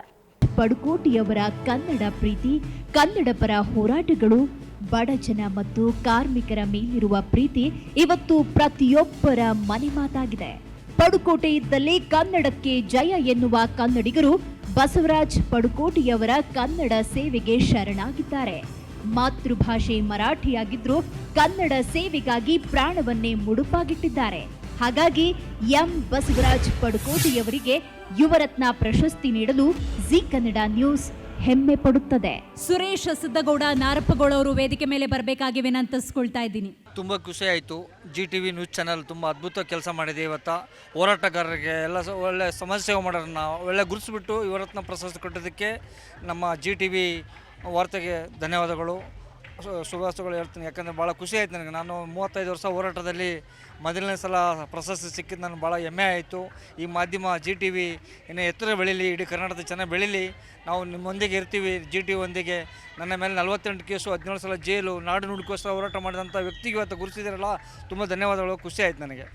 ಪಡುಕೋಟಿಯವರ ಕನ್ನಡ ಪ್ರೀತಿ ಕನ್ನಡ ಪರ ಹೋರಾಟಗಳು ಬಡಜನ ಮತ್ತು ಕಾರ್ಮಿಕರ ಮೇಲಿರುವ ಪ್ರೀತಿ ಇವತ್ತು ಪ್ರತಿಯೊಬ್ಬರ ಮನೆ ಮಾತಾಗಿದೆ. ಪಡುಕೋಟೆ ಇದ್ದಲ್ಲಿ ಕನ್ನಡಕ್ಕೆ ಜಯ ಎನ್ನುವ ಕನ್ನಡಿಗರು ಬಸವರಾಜ್ ಪಡುಕೋಟಿಯವರ ಕನ್ನಡ ಸೇವೆಗೆ ಶರಣಾಗಿದ್ದಾರೆ. ಮಾತೃಭಾಷೆ ಮರಾಠಿಯಾಗಿದ್ರೂ ಕನ್ನಡ ಸೇವೆಗಾಗಿ ಪ್ರಾಣವನ್ನೇ ಮುಡುಪಾಗಿಟ್ಟಿದ್ದಾರೆ. ಹಾಗಾಗಿ ಎಂ ಬಸವರಾಜ್ ಪಡುಕೋಟೆಯವರಿಗೆ ಯುವರತ್ನ ಪ್ರಶಸ್ತಿ ನೀಡಲು ಜಿ ಕನ್ನಡ ನ್ಯೂಸ್ ಹೆಮ್ಮೆ ಪಡುತ್ತದೆ. ಸುರೇಶ್ ಸಿದ್ದಗೌಡ ನಾರಪ್ಪಗೌಡ ಅವರು ವೇದಿಕೆ ಮೇಲೆ ಬರಬೇಕಾಗಿ ವಿನಂತಿಸ್ಕೊಳ್ತಾ ಇದ್ದೀನಿ. ತುಂಬ ಖುಷಿ ಆಯಿತು. G T V news channel ತುಂಬ ಅದ್ಭುತ ಕೆಲಸ ಮಾಡಿದೆ ಇವತ್ತು. ಹೋರಾಟಗಾರರಿಗೆ ಎಲ್ಲ ಸ ಒಳ್ಳೆ ಸಮಸ್ಯೆ ಸೇವೆ ಮಾಡೋರನ್ನ ಒಳ್ಳೆ ಗುರುತಿಸ್ಬಿಟ್ಟು ಯುವರತ್ನ ಪ್ರಶಸ್ತಿ ಕೊಟ್ಟಿದ್ದಕ್ಕೆ ನಮ್ಮ ಜಿ ಟಿ ವಿ ವಾರ್ತೆಗೆ ಧನ್ಯವಾದಗಳು. ಶುಭಾಶಯಗಳು ಹೇಳ್ತೀನಿ, ಯಾಕಂದರೆ ಭಾಳ ಖುಷಿ ಆಯ್ತು ನನಗೆ. ನಾನು ಮೂವತ್ತೈದು ವರ್ಷ ಹೋರಾಟದಲ್ಲಿ ಮೊದಲನೇ ಸಲ ಪ್ರಶಸ್ತಿ ಸಿಕ್ಕಿದ್ದು ನನಗೆ ಭಾಳ ಹೆಮ್ಮೆ ಆಯಿತು. ಈ ಮಾಧ್ಯಮ, ಜಿ ಟಿ ವಿ ಇನ್ನು ಎತ್ತರ ಬೆಳೀಲಿ, ಇಡೀ ಕರ್ನಾಟಕದ ಚೆನ್ನಾಗಿ ಬೆಳೀಲಿ. ನಾವು ನಿಮ್ಮೊಂದಿಗೆ ಇರ್ತೀವಿ, ಜಿ ಟಿ ಒಂದಿಗೆ. ನನ್ನ ಮೇಲೆ ನಲವತ್ತೆಂಟು ಕೇಸು, ಹದಿನೇಳು ಸಲ ಜೈಲು, ನಾಡು ನುಡಿಗೋಸ್ಕರ ಹೋರಾಟ ಮಾಡಿದಂಥ ವ್ಯಕ್ತಿಗೆ ಇವತ್ತು ಗುರುತಿದ್ದೀರಲ್ಲ. ತುಂಬ ಧನ್ಯವಾದಗಳು, ಖುಷಿ ಆಯ್ತು ನನಗೆ.